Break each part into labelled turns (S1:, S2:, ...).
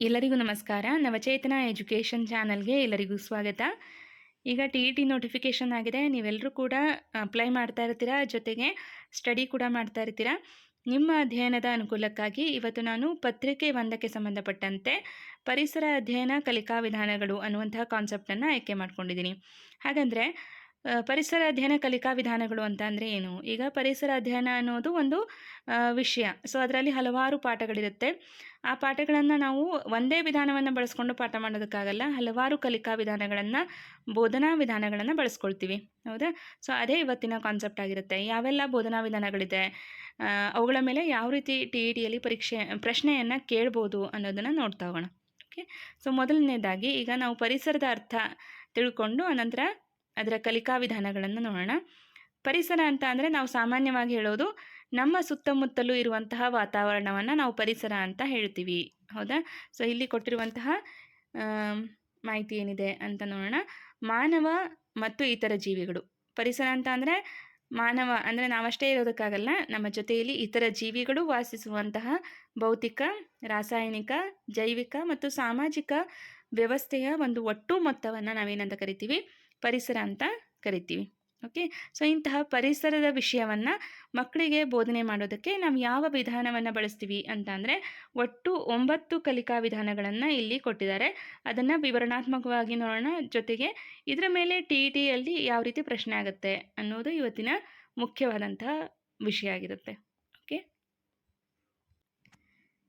S1: ಎಲ್ಲರಿಗೂ ನಮಸ್ಕಾರ. ನವಚೇತನ ಎಜುಕೇಷನ್ ಚಾನಲ್ಗೆ ಎಲ್ಲರಿಗೂ ಸ್ವಾಗತ. ಈಗ ಟಿ ಇ ಟಿ ನೋಟಿಫಿಕೇಷನ್ ಆಗಿದೆ. ನೀವೆಲ್ಲರೂ ಕೂಡ ಅಪ್ಲೈ ಮಾಡ್ತಾ ಇರ್ತೀರಾ? ಜೊತೆಗೆ ಸ್ಟಡಿ ಕೂಡ ಮಾಡ್ತಾ ಇರ್ತೀರಾ? ನಿಮ್ಮ ಅಧ್ಯಯನದ ಅನುಕೂಲಕ್ಕಾಗಿ ಇವತ್ತು ನಾನು ಪತ್ರಿಕೆ ಒಂದಕ್ಕೆ ಸಂಬಂಧಪಟ್ಟಂತೆ ಪರಿಸರ ಅಧ್ಯಯನ ಕಲಿಕಾ ವಿಧಾನಗಳು ಅನ್ನುವಂತಹ ಕಾನ್ಸೆಪ್ಟನ್ನು ಆಯ್ಕೆ ಮಾಡ್ಕೊಂಡಿದ್ದೀನಿ. ಹಾಗಂದರೆ ಪರಿಸರ ಅಧ್ಯಯನ ಕಲಿಕಾ ವಿಧಾನಗಳು ಅಂತ ಅಂದರೆ ಏನು? ಈಗ ಪರಿಸರ ಅಧ್ಯಯನ ಅನ್ನೋದು ಒಂದು ವಿಷಯ. ಸೊ ಅದರಲ್ಲಿ ಹಲವಾರು ಪಾಠಗಳಿರುತ್ತೆ. ಆ ಪಾಠಗಳನ್ನು ನಾವು ಒಂದೇ ವಿಧಾನವನ್ನು ಬಳಸ್ಕೊಂಡು ಪಾಠ ಮಾಡೋದಕ್ಕಾಗಲ್ಲ, ಹಲವಾರು ಕಲಿಕಾ ವಿಧಾನಗಳನ್ನು, ಬೋಧನಾ ವಿಧಾನಗಳನ್ನು ಬಳಸ್ಕೊಳ್ತೀವಿ. ಹೌದಾ? ಸೊ ಅದೇ ಇವತ್ತಿನ ಕಾನ್ಸೆಪ್ಟ್ ಆಗಿರುತ್ತೆ. ಯಾವೆಲ್ಲ ಬೋಧನಾ ವಿಧಾನಗಳಿದೆ? ಅವುಗಳ ಮೇಲೆ ಯಾವ ರೀತಿ ಟಿ ಇ ಟಿಯಲ್ಲಿ ಪರೀಕ್ಷೆ, ಪ್ರಶ್ನೆಯನ್ನು ಕೇಳ್ಬೋದು ಅನ್ನೋದನ್ನು ನೋಡ್ತಾ ಹೋಗೋಣ. ಓಕೆ ಸೊ ಮೊದಲನೇದಾಗಿ ಈಗ ನಾವು ಪರಿಸರದ ಅರ್ಥ ತಿಳ್ಕೊಂಡು, ಅನಂತರ ಅದರ ಕಲಿಕಾ ವಿಧಾನಗಳನ್ನು ನೋಡೋಣ. ಪರಿಸರ ಅಂತ ಅಂದರೆ ನಾವು ಸಾಮಾನ್ಯವಾಗಿ ಹೇಳೋದು ನಮ್ಮ ಸುತ್ತಮುತ್ತಲೂ ಇರುವಂತಹ ವಾತಾವರಣವನ್ನು ನಾವು ಪರಿಸರ ಅಂತ ಹೇಳ್ತೀವಿ. ಹೌದಾ? ಸೊ ಇಲ್ಲಿ ಕೊಟ್ಟಿರುವಂತಹ ಮಾಹಿತಿ ಏನಿದೆ ಅಂತ ನೋಡೋಣ. ಮಾನವ ಮತ್ತು ಇತರ ಜೀವಿಗಳು. ಪರಿಸರ ಅಂತ ಅಂದರೆ ಮಾನವ ಅಂದರೆ ನಾವಷ್ಟೇ ಇರೋದಕ್ಕಾಗಲ್ಲ ನಮ್ಮ ಜೊತೆಯಲ್ಲಿ ಇತರ ಜೀವಿಗಳು ವಾಸಿಸುವಂತಹ ಭೌತಿಕ, ರಾಸಾಯನಿಕ, ಜೈವಿಕ ಮತ್ತು ಸಾಮಾಜಿಕ ವ್ಯವಸ್ಥೆಯ ಒಂದು ಒಟ್ಟು ಮೊತ್ತವನ್ನು ನಾವೇನಂತ ಕರಿತೀವಿ? ಪರಿಸರ ಅಂತ ಕರಿತೀವಿ. ಓಕೆ? ಸೊ, ಇಂತಹ ಪರಿಸರದ ವಿಷಯವನ್ನು ಮಕ್ಕಳಿಗೆ ಬೋಧನೆ ಮಾಡೋದಕ್ಕೆ ನಾವು ಯಾವ ವಿಧಾನವನ್ನು ಬಳಸ್ತೀವಿ ಅಂತ ಅಂದರೆ ಒಟ್ಟು ಒಂಬತ್ತು ಕಲಿಕಾ ವಿಧಾನಗಳನ್ನು ಇಲ್ಲಿ ಕೊಟ್ಟಿದ್ದಾರೆ. ಅದನ್ನು ವಿವರಣಾತ್ಮಕವಾಗಿ ನೋಡೋಣ. ಜೊತೆಗೆ ಇದರ ಮೇಲೆ ಟಿ ಇ ಟಿಯಲ್ಲಿ ಯಾವ ರೀತಿ ಪ್ರಶ್ನೆ ಆಗುತ್ತೆ ಅನ್ನೋದು ಇವತ್ತಿನ ಮುಖ್ಯವಾದಂತಹ ವಿಷಯ ಆಗಿರುತ್ತೆ. ಓಕೆ?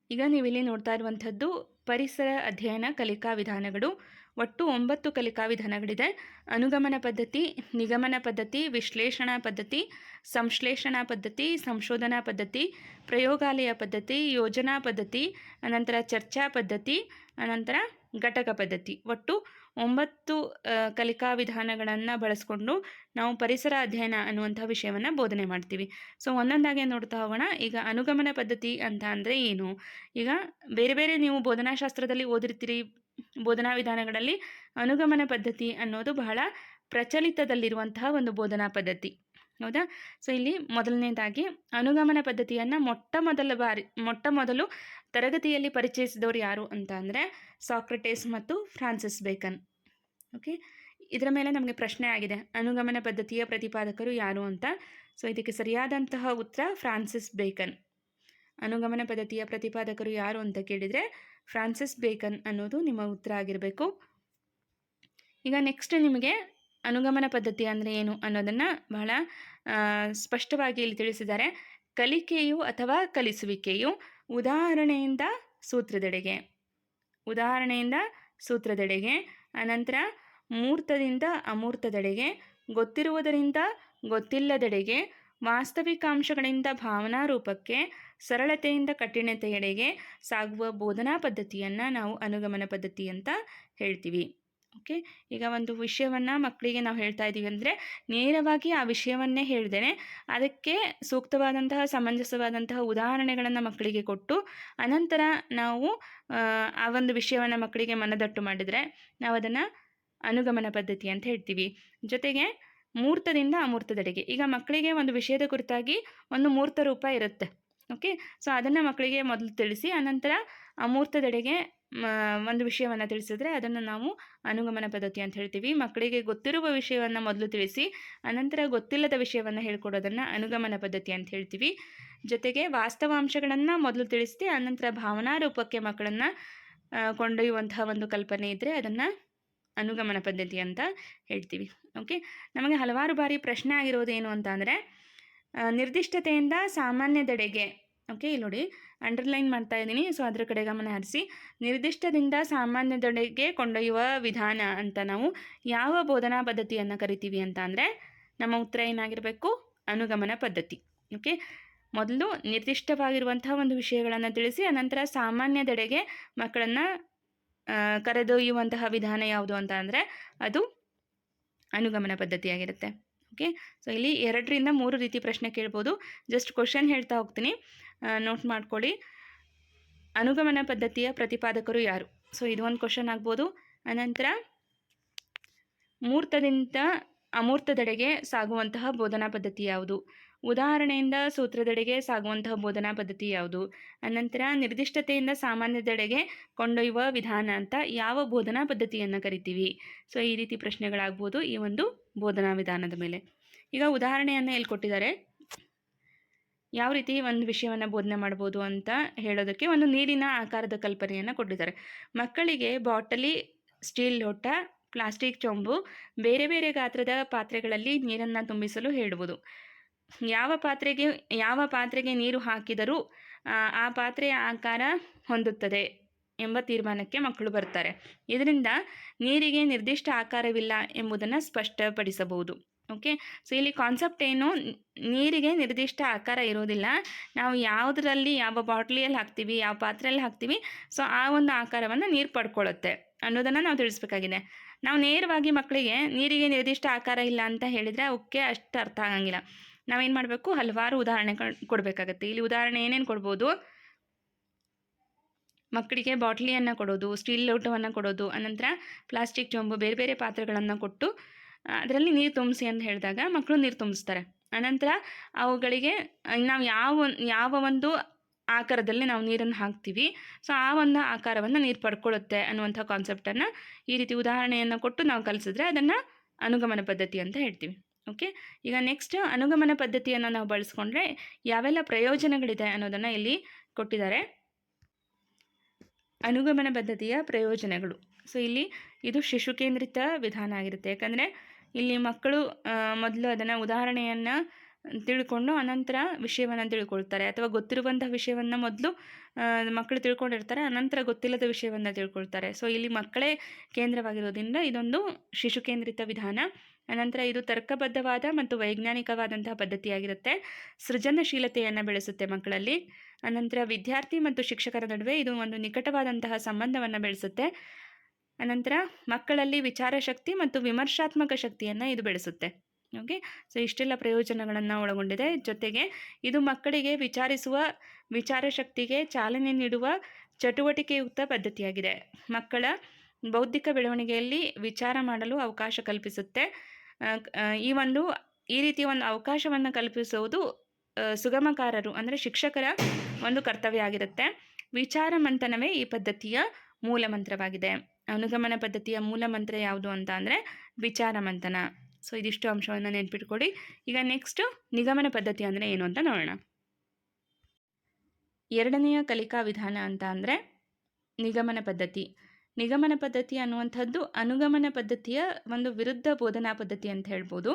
S1: ಈಗ ನೀವಿಲ್ಲಿ ನೋಡ್ತಾ ಇರುವಂಥದ್ದು ಪರಿಸರ ಅಧ್ಯಯನ ಕಲಿಕಾ ವಿಧಾನಗಳು. ಒಟ್ಟು ಒಂಬತ್ತು ಕಲಿಕಾ ವಿಧಾನಗಳಿದೆ ಅನುಗಮನ ಪದ್ಧತಿ, ನಿಗಮನ ಪದ್ಧತಿ, ವಿಶ್ಲೇಷಣಾ ಪದ್ಧತಿ, ಸಂಶ್ಲೇಷಣಾ ಪದ್ಧತಿ, ಸಂಶೋಧನಾ ಪದ್ಧತಿ, ಪ್ರಯೋಗಾಲಯ ಪದ್ಧತಿ, ಯೋಜನಾ ಪದ್ಧತಿ, ಅನಂತರ ಚರ್ಚಾ ಪದ್ಧತಿ, ಅನಂತರ ಘಟಕ ಪದ್ಧತಿ. ಒಟ್ಟು ಒಂಬತ್ತು ಕಲಿಕಾ ವಿಧಾನಗಳನ್ನು ಬಳಸ್ಕೊಂಡು ನಾವು ಪರಿಸರ ಅಧ್ಯಯನ ಅನ್ನುವಂಥ ವಿಷಯವನ್ನು ಬೋಧನೆ ಮಾಡ್ತೀವಿ. ಸೊ, ಒಂದೊಂದಾಗಿ ನೋಡ್ತಾ ಹೋಗೋಣ. ಈಗ ಅನುಗಮನ ಪದ್ಧತಿ ಅಂತ ಅಂದರೆ ಏನು? ಈಗ ಬೇರೆ ಬೇರೆ ನೀವು ಬೋಧನಾಶಾಸ್ತ್ರದಲ್ಲಿ ಓದಿರ್ತೀರಿ ಬೋಧನಾ ವಿಧಾನಗಳಲ್ಲಿ ಅನುಗಮನ ಪದ್ಧತಿ ಅನ್ನೋದು ಬಹಳ ಪ್ರಚಲಿತದಲ್ಲಿರುವಂತಹ ಒಂದು ಬೋಧನಾ ಪದ್ಧತಿ. ಹೌದಾ? ಸೊ ಇಲ್ಲಿ ಮೊದಲನೇದಾಗಿ ಅನುಗಮನ ಪದ್ಧತಿಯನ್ನು ಮೊಟ್ಟ ಮೊದಲ ಬಾರಿ, ಮೊಟ್ಟ ಮೊದಲು ತರಗತಿಯಲ್ಲಿ ಪರಿಚಯಿಸಿದವರು ಯಾರು ಅಂತ ಅಂದರೆ ಸಾಕ್ರಟೇಸ್ ಮತ್ತು ಫ್ರಾನ್ಸಿಸ್ ಬೇಕನ್. ಓಕೆ ಇದರ ಮೇಲೆ ನಮಗೆ ಪ್ರಶ್ನೆ ಆಗಿದೆ, ಅನುಗಮನ ಪದ್ಧತಿಯ ಪ್ರತಿಪಾದಕರು ಯಾರು ಅಂತ? ಸೊ ಇದಕ್ಕೆ ಸರಿಯಾದಂತಹ ಉತ್ತರ ಫ್ರಾನ್ಸಿಸ್ ಬೇಕನ್. ಅನುಗಮನ ಪದ್ಧತಿಯ ಪ್ರತಿಪಾದಕರು ಯಾರು ಅಂತ ಕೇಳಿದರೆ ಫ್ರಾನ್ಸಿಸ್ ಬೇಕನ್ ಅನ್ನೋದು ನಿಮ್ಮ ಉತ್ತರ ಆಗಿರಬೇಕು. ಈಗ ನೆಕ್ಸ್ಟ್ ನಿಮಗೆ ಅನುಗಮನ ಪದ್ಧತಿ ಅಂದರೆ ಏನು ಅನ್ನೋದನ್ನು ಬಹಳ ಸ್ಪಷ್ಟವಾಗಿ ಇಲ್ಲಿ ತಿಳಿಸಿದ್ದಾರೆ. ಕಲಿಕೆಯು ಅಥವಾ ಕಲಿಸುವಿಕೆಯು ಉದಾಹರಣೆಯಿಂದ ಸೂತ್ರದೆಡೆಗೆ ಉದಾಹರಣೆಯಿಂದ ಸೂತ್ರದೆಡೆಗೆ, ಅನಂತರ ಮೂರ್ತದಿಂದ ಅಮೂರ್ತದೆಡೆಗೆ, ಗೊತ್ತಿರುವುದರಿಂದ ಗೊತ್ತಿಲ್ಲದೆಡೆಗೆ, ವಾಸ್ತವಿಕಾಂಶಗಳಿಂದ ಭಾವನಾ ರೂಪಕ್ಕೆ ಸರಳತೆಯಿಂದ ಕಠಿಣತೆಯೆಡೆಗೆ ಸಾಗುವ ಬೋಧನಾ ಪದ್ಧತಿಯನ್ನು ನಾವು ಅನುಗಮನ ಪದ್ಧತಿ ಅಂತ ಹೇಳ್ತೀವಿ. ಓಕೆ ಈಗ ಒಂದು ವಿಷಯವನ್ನು ಮಕ್ಕಳಿಗೆ ನಾವು ಹೇಳ್ತಾ ಇದ್ದೀವಿ ಅಂದರೆ ನೇರವಾಗಿ ಆ ವಿಷಯವನ್ನೇ ಹೇಳ್ದೇನೆ ಅದಕ್ಕೆ ಸೂಕ್ತವಾದಂತಹ ಸಮಂಜಸವಾದಂತಹ ಉದಾಹರಣೆಗಳನ್ನು ಮಕ್ಕಳಿಗೆ ಕೊಟ್ಟು ಅನಂತರ ನಾವು ಆ, ಆ ಒಂದು ವಿಷಯವನ್ನು ಮಕ್ಕಳಿಗೆ ಮನದಟ್ಟು ಮಾಡಿದರೆ ನಾವು ಅದನ್ನು ಅನುಗಮನ ಪದ್ಧತಿ ಅಂತ ಹೇಳ್ತೀವಿ. ಜೊತೆಗೆ ಮೂರ್ತದಿಂದ ಅಮೂರ್ತದೆಡೆಗೆ ಈಗ ಮಕ್ಕಳಿಗೆ ಒಂದು ವಿಷಯದ ಕುರಿತಾಗಿ ಒಂದು ಮೂರ್ತ ರೂಪ ಇರುತ್ತೆ. ಓಕೆ? ಸೊ, ಅದನ್ನು ಮಕ್ಕಳಿಗೆ ಮೊದಲು ತಿಳಿಸಿ, ಅನಂತರ ಅಮೂರ್ತದೆಡೆಗೆ ಒಂದು ವಿಷಯವನ್ನು ತಿಳಿಸಿದ್ರೆ ಅದನ್ನು ನಾವು ಅನುಗಮನ ಪದ್ಧತಿ ಅಂತ ಹೇಳ್ತೀವಿ. ಮಕ್ಕಳಿಗೆ ಗೊತ್ತಿರುವ ವಿಷಯವನ್ನು ಮೊದಲು ತಿಳಿಸಿ, ಅನಂತರ ಗೊತ್ತಿಲ್ಲದ ವಿಷಯವನ್ನು ಹೇಳ್ಕೊಡೋದನ್ನು ಅನುಗಮನ ಪದ್ಧತಿ ಅಂತ ಹೇಳ್ತೀವಿ. ಜೊತೆಗೆ ವಾಸ್ತವಾಂಶಗಳನ್ನು ಮೊದಲು ತಿಳಿಸಿ ಅನಂತರ ಭಾವನಾ ರೂಪಕ್ಕೆ ಮಕ್ಕಳನ್ನು ಕೊಂಡೊಯ್ಯುವಂತಹ ಒಂದು ಕಲ್ಪನೆ ಇದ್ದರೆ ಅದನ್ನು ಅನುಗಮನ ಪದ್ಧತಿ ಅಂತ ಹೇಳ್ತೀವಿ. ಓಕೆ? ನಮಗೆ ಹಲವಾರು ಬಾರಿ ಪ್ರಶ್ನೆ ಆಗಿರೋದು ಏನು ಅಂತ ಅಂದರೆ ನಿರ್ದಿಷ್ಟತೆಯಿಂದ ಸಾಮಾನ್ಯದೆಡೆಗೆ ಓಕೆ ಇಲ್ಲಿ ನೋಡಿ ಅಂಡರ್ಲೈನ್ ಮಾಡ್ತಾ ಇದ್ದೀನಿ. ಸೊ ಅದರ ಕಡೆ ಗಮನ ಹರಿಸಿ. ನಿರ್ದಿಷ್ಟದಿಂದ ಸಾಮಾನ್ಯದೆಡೆಗೆ ಕೊಂಡೊಯ್ಯುವ ವಿಧಾನ ಅಂತ ನಾವು ಯಾವ ಬೋಧನಾ ಪದ್ಧತಿಯನ್ನು ಕರಿತೀವಿ ಅಂತ ಅಂದರೆ, ನಮ್ಮ ಉತ್ತರ ಏನಾಗಿರಬೇಕು? ಅನುಗಮನ ಪದ್ಧತಿ ಓಕೆ ಮೊದಲು ನಿರ್ದಿಷ್ಟವಾಗಿರುವಂತಹ ಒಂದು ವಿಷಯಗಳನ್ನು ತಿಳಿಸಿ, ಅನಂತರ ಸಾಮಾನ್ಯದೆಡೆಗೆ ಮಕ್ಕಳನ್ನು ಕರೆದೊಯ್ಯುವಂತಹ ವಿಧಾನ ಯಾವುದು ಅಂತ ಅಂದರೆ, ಅದು ಅನುಗಮನ ಪದ್ಧತಿಯಾಗಿರುತ್ತೆ. ಓಕೆ. ಸೊ, ಇಲ್ಲಿ ಎರಡರಿಂದ ಮೂರು ರೀತಿ ಪ್ರಶ್ನೆ ಕೇಳ್ಬೋದು. ಜಸ್ಟ್ ಕ್ವಶನ್ ಹೇಳ್ತಾ ಹೋಗ್ತೀನಿ. ನೋಟ್ ಮಾಡ್ಕೊಳ್ಳಿ. ಅನುಗಮನ ಪದ್ಧತಿಯ ಪ್ರತಿಪಾದಕರು ಯಾರು? ಸೊ, ಇದು ಒಂದು ಕ್ವಶನ್ ಆಗ್ಬೋದು. ಅನಂತರ ಮೂರ್ತದಿಂದ ಅಮೂರ್ತದೆಡೆಗೆ ಸಾಗುವಂತಹ ಬೋಧನಾ ಪದ್ಧತಿ ಯಾವುದು? ಉದಾಹರಣೆಯಿಂದ ಸೂತ್ರದೆಡೆಗೆ ಸಾಗುವಂತಹ ಬೋಧನಾ ಪದ್ಧತಿ ಯಾವುದು? ಅನಂತರ ನಿರ್ದಿಷ್ಟತೆಯಿಂದ ಸಾಮಾನ್ಯದೆಡೆಗೆ ಕೊಂಡೊಯ್ಯುವ ವಿಧಾನ ಅಂತ ಯಾವ ಬೋಧನಾ ಪದ್ಧತಿಯನ್ನು ಕರಿತೀವಿ? ಸೊ, ಈ ರೀತಿ ಪ್ರಶ್ನೆಗಳಾಗ್ಬೋದು. ಈ ಒಂದು ಬೋಧನಾ ವಿಧಾನದ ಮೇಲೆ. ಈಗ ಉದಾಹರಣೆಯನ್ನು ಎಲ್ಲಿ ಕೊಟ್ಟಿದ್ದಾರೆ ಯಾವ ರೀತಿ ಒಂದು ವಿಷಯವನ್ನು ಬೋಧನೆ ಮಾಡ್ಬೋದು ಅಂತ ಹೇಳೋದಕ್ಕೆ ಒಂದು ನೀರಿನ ಆಕಾರದ ಕಲ್ಪನೆಯನ್ನು ಕೊಟ್ಟಿದ್ದಾರೆ. ಮಕ್ಕಳಿಗೆ ಬಾಟಲಿ ಸ್ಟೀಲ್ ಲೋಟ ಪ್ಲಾಸ್ಟಿಕ್ ಚೊಂಬು ಬೇರೆ ಬೇರೆ ಗಾತ್ರದ ಪಾತ್ರೆಗಳಲ್ಲಿ ನೀರನ್ನು ತುಂಬಿಸಲು ಹೇಳುವುದು. ಯಾವ ಪಾತ್ರೆಗೆ ಯಾವ ಪಾತ್ರೆಗೆ ನೀರು ಹಾಕಿದರೂ ಆ, ಪಾತ್ರೆಯ ಆಕಾರ ಹೊಂದುತ್ತದೆ. ಎಂಬ ತೀರ್ಮಾನಕ್ಕೆ ಮಕ್ಕಳು ಬರ್ತಾರೆ. ಇದರಿಂದ ನೀರಿಗೆ ನಿರ್ದಿಷ್ಟ ಆಕಾರವಿಲ್ಲ ಎಂಬುದನ್ನು ಸ್ಪಷ್ಟಪಡಿಸಬಹುದು. ಓಕೆ ಸೊ ಇಲ್ಲಿ ಕಾನ್ಸೆಪ್ಟ್ ಏನು? ನೀರಿಗೆ ನಿರ್ದಿಷ್ಟ ಆಕಾರ ಇರೋದಿಲ್ಲ. ನಾವು ಯಾವುದರಲ್ಲಿ ಯಾವ ಬಾಟ್ಲಿಯಲ್ಲಿ ಹಾಕ್ತೀವಿ, ಯಾವ ಪಾತ್ರೆಯಲ್ಲಿ ಹಾಕ್ತೀವಿ ಸೊ ಆ ಒಂದು ಆಕಾರವನ್ನು ನೀರು ಪಡ್ಕೊಳ್ಳುತ್ತೆ ಅನ್ನೋದನ್ನು ನಾವು ತಿಳಿಸ್ಬೇಕಾಗಿದೆ. ನಾವು ನೇರವಾಗಿ ಮಕ್ಕಳಿಗೆ ನೀರಿಗೆ ನಿರ್ದಿಷ್ಟ ಆಕಾರ ಇಲ್ಲ ಅಂತ ಹೇಳಿದರೆ ಅವಕ್ಕೆ ಅಷ್ಟು ಅರ್ಥ ಆಗಂಗಿಲ್ಲ. ನಾವೇನು ಮಾಡಬೇಕು? ಹಲವಾರು ಉದಾಹರಣೆ ಕೊಡಬೇಕಾಗತ್ತೆ. ಇಲ್ಲಿ ಉದಾಹರಣೆ ಏನೇನು ಕೊಡ್ಬೋದು? ಮಕ್ಕಳಿಗೆ ಬಾಟ್ಲಿಯನ್ನು ಕೊಡೋದು, ಸ್ಟೀಲ್ ಲೋಟವನ್ನು ಕೊಡೋದು, ಅನಂತರ ಪ್ಲಾಸ್ಟಿಕ್ ಚೊಂಬು ಬೇರೆ ಬೇರೆ ಪಾತ್ರೆಗಳನ್ನು ಕೊಟ್ಟು ಅದರಲ್ಲಿ ನೀರು ತುಂಬಿಸಿ ಅಂತ ಹೇಳಿದಾಗ ಮಕ್ಕಳು ನೀರು ತುಂಬಿಸ್ತಾರೆ. ಅನಂತರ ಅವುಗಳಿಗೆ, ನಾವು ಯಾವ ಯಾವ ಒಂದು ಆಕಾರದಲ್ಲಿ ನಾವು ನೀರನ್ನು ಹಾಕ್ತೀವಿ, ಸೊ ಆ ಒಂದು ಆಕಾರವನ್ನು ನೀರು ಪಡ್ಕೊಳ್ಳುತ್ತೆ ಅನ್ನುವಂಥ ಕಾನ್ಸೆಪ್ಟನ್ನು ಈ ರೀತಿ ಉದಾಹರಣೆಯನ್ನು ಕೊಟ್ಟು ನಾವು ಕಲಿಸಿದ್ರೆ ಅದನ್ನು ಅನುಗಮನ ಪದ್ಧತಿ ಅಂತ ಹೇಳ್ತೀವಿ. ಓಕೆ ಈಗ ನೆಕ್ಸ್ಟ್ ಅನುಗಮನ ಪದ್ಧತಿಯನ್ನು ನಾವು ಬಳಸ್ಕೊಂಡ್ರೆ ಯಾವೆಲ್ಲ ಪ್ರಯೋಜನಗಳಿದೆ ಅನ್ನೋದನ್ನು ಇಲ್ಲಿ ಕೊಟ್ಟಿದ್ದಾರೆ. ಅನುಗಮನ ಪದ್ಧತಿಯ ಪ್ರಯೋಜನಗಳು. ಸೊ ಇಲ್ಲಿ ಇದು ಶಿಶು ಕೇಂದ್ರಿತ ವಿಧಾನ ಆಗಿರುತ್ತೆ. ಯಾಕಂದರೆ ಇಲ್ಲಿ ಮಕ್ಕಳು ಮೊದಲು ಅದನ್ನು ಉದಾಹರಣೆಯನ್ನು ತಿಳ್ಕೊಂಡು ಅನಂತರ ವಿಷಯವನ್ನು ತಿಳ್ಕೊಳ್ತಾರೆ. ಅಥವಾ ಗೊತ್ತಿರುವಂಥ ವಿಷಯವನ್ನು ಮೊದಲು ಮಕ್ಕಳು ತಿಳ್ಕೊಂಡಿರ್ತಾರೆ, ಅನಂತರ ಗೊತ್ತಿಲ್ಲದ ವಿಷಯವನ್ನು ತಿಳ್ಕೊಳ್ತಾರೆ. ಸೊ ಇಲ್ಲಿ ಮಕ್ಕಳೇ ಕೇಂದ್ರವಾಗಿರೋದ್ರಿಂದ ಇದೊಂದು ಶಿಶು ಕೇಂದ್ರಿತ ವಿಧಾನ. ಅನಂತರ ಇದು ತರ್ಕಬದ್ಧವಾದ ಮತ್ತು ವೈಜ್ಞಾನಿಕವಾದಂತಹ ಪದ್ಧತಿಯಾಗಿರುತ್ತೆ. ಸೃಜನಶೀಲತೆಯನ್ನು ಬೆಳೆಸುತ್ತೆ ಮಕ್ಕಳಲ್ಲಿ. ಅನಂತರ ವಿದ್ಯಾರ್ಥಿ ಮತ್ತು ಶಿಕ್ಷಕರ ನಡುವೆ ಇದು ಒಂದು ನಿಕಟವಾದಂತಹ ಸಂಬಂಧವನ್ನು ಬೆಳೆಸುತ್ತೆ. ಅನಂತರ ಮಕ್ಕಳಲ್ಲಿ ವಿಚಾರ ಶಕ್ತಿ ಮತ್ತು ವಿಮರ್ಶಾತ್ಮಕ ಶಕ್ತಿಯನ್ನು ಇದು ಬೆಳೆಸುತ್ತೆ. ಓಕೆ? ಸೊ, ಇಷ್ಟೆಲ್ಲ ಪ್ರಯೋಜನಗಳನ್ನು ಒಳಗೊಂಡಿದೆ. ಜೊತೆಗೆ ಇದು ಮಕ್ಕಳಿಗೆ ವಿಚಾರಿಸುವ ವಿಚಾರ ಶಕ್ತಿಗೆ ಚಾಲನೆ ನೀಡುವ ಚಟುವಟಿಕೆಯುಕ್ತ ಪದ್ಧತಿಯಾಗಿದೆ. ಮಕ್ಕಳ ಬೌದ್ಧಿಕ ಬೆಳವಣಿಗೆಯಲ್ಲಿ ವಿಚಾರ ಮಾಡಲು ಅವಕಾಶ ಕಲ್ಪಿಸುತ್ತೆ. ಈ ಒಂದು, ಈ ರೀತಿಯ ಒಂದು ಅವಕಾಶವನ್ನು ಕಲ್ಪಿಸುವುದು ಸುಗಮಕಾರರು ಅಂದರೆ ಶಿಕ್ಷಕರ ಒಂದು ಕರ್ತವ್ಯ ಆಗಿರುತ್ತೆ. ವಿಚಾರ ಮಂಥನವೇ ಈ ಪದ್ಧತಿಯ ಮೂಲ ಮಂತ್ರವಾಗಿದೆ. ಅನುಗಮನ ಪದ್ಧತಿಯ ಮೂಲ ಮಂತ್ರ ಯಾವುದು ಅಂತ ಅಂದರೆ ವಿಚಾರ ಮಂಥನ. ಸೊ, ಇದಿಷ್ಟು ಅಂಶವನ್ನು ನೆನ್ಪಿಟ್ಕೊಡಿ. ಈಗ ನೆಕ್ಸ್ಟು ನಿಗಮನ ಪದ್ಧತಿ ಅಂದರೆ ಏನು ಅಂತ ನೋಡೋಣ. ಎರಡನೆಯ ಕಲಿಕಾ ವಿಧಾನ ಅಂತ ಅಂದರೆ ನಿಗಮನ ಪದ್ಧತಿ. ನಿಗಮನ ಪದ್ಧತಿ ಅನ್ನುವಂಥದ್ದು ಅನುಗಮನ ಪದ್ಧತಿಯ ಒಂದು ವಿರುದ್ಧ ಬೋಧನಾ ಪದ್ಧತಿ ಅಂತ ಹೇಳ್ಬೋದು.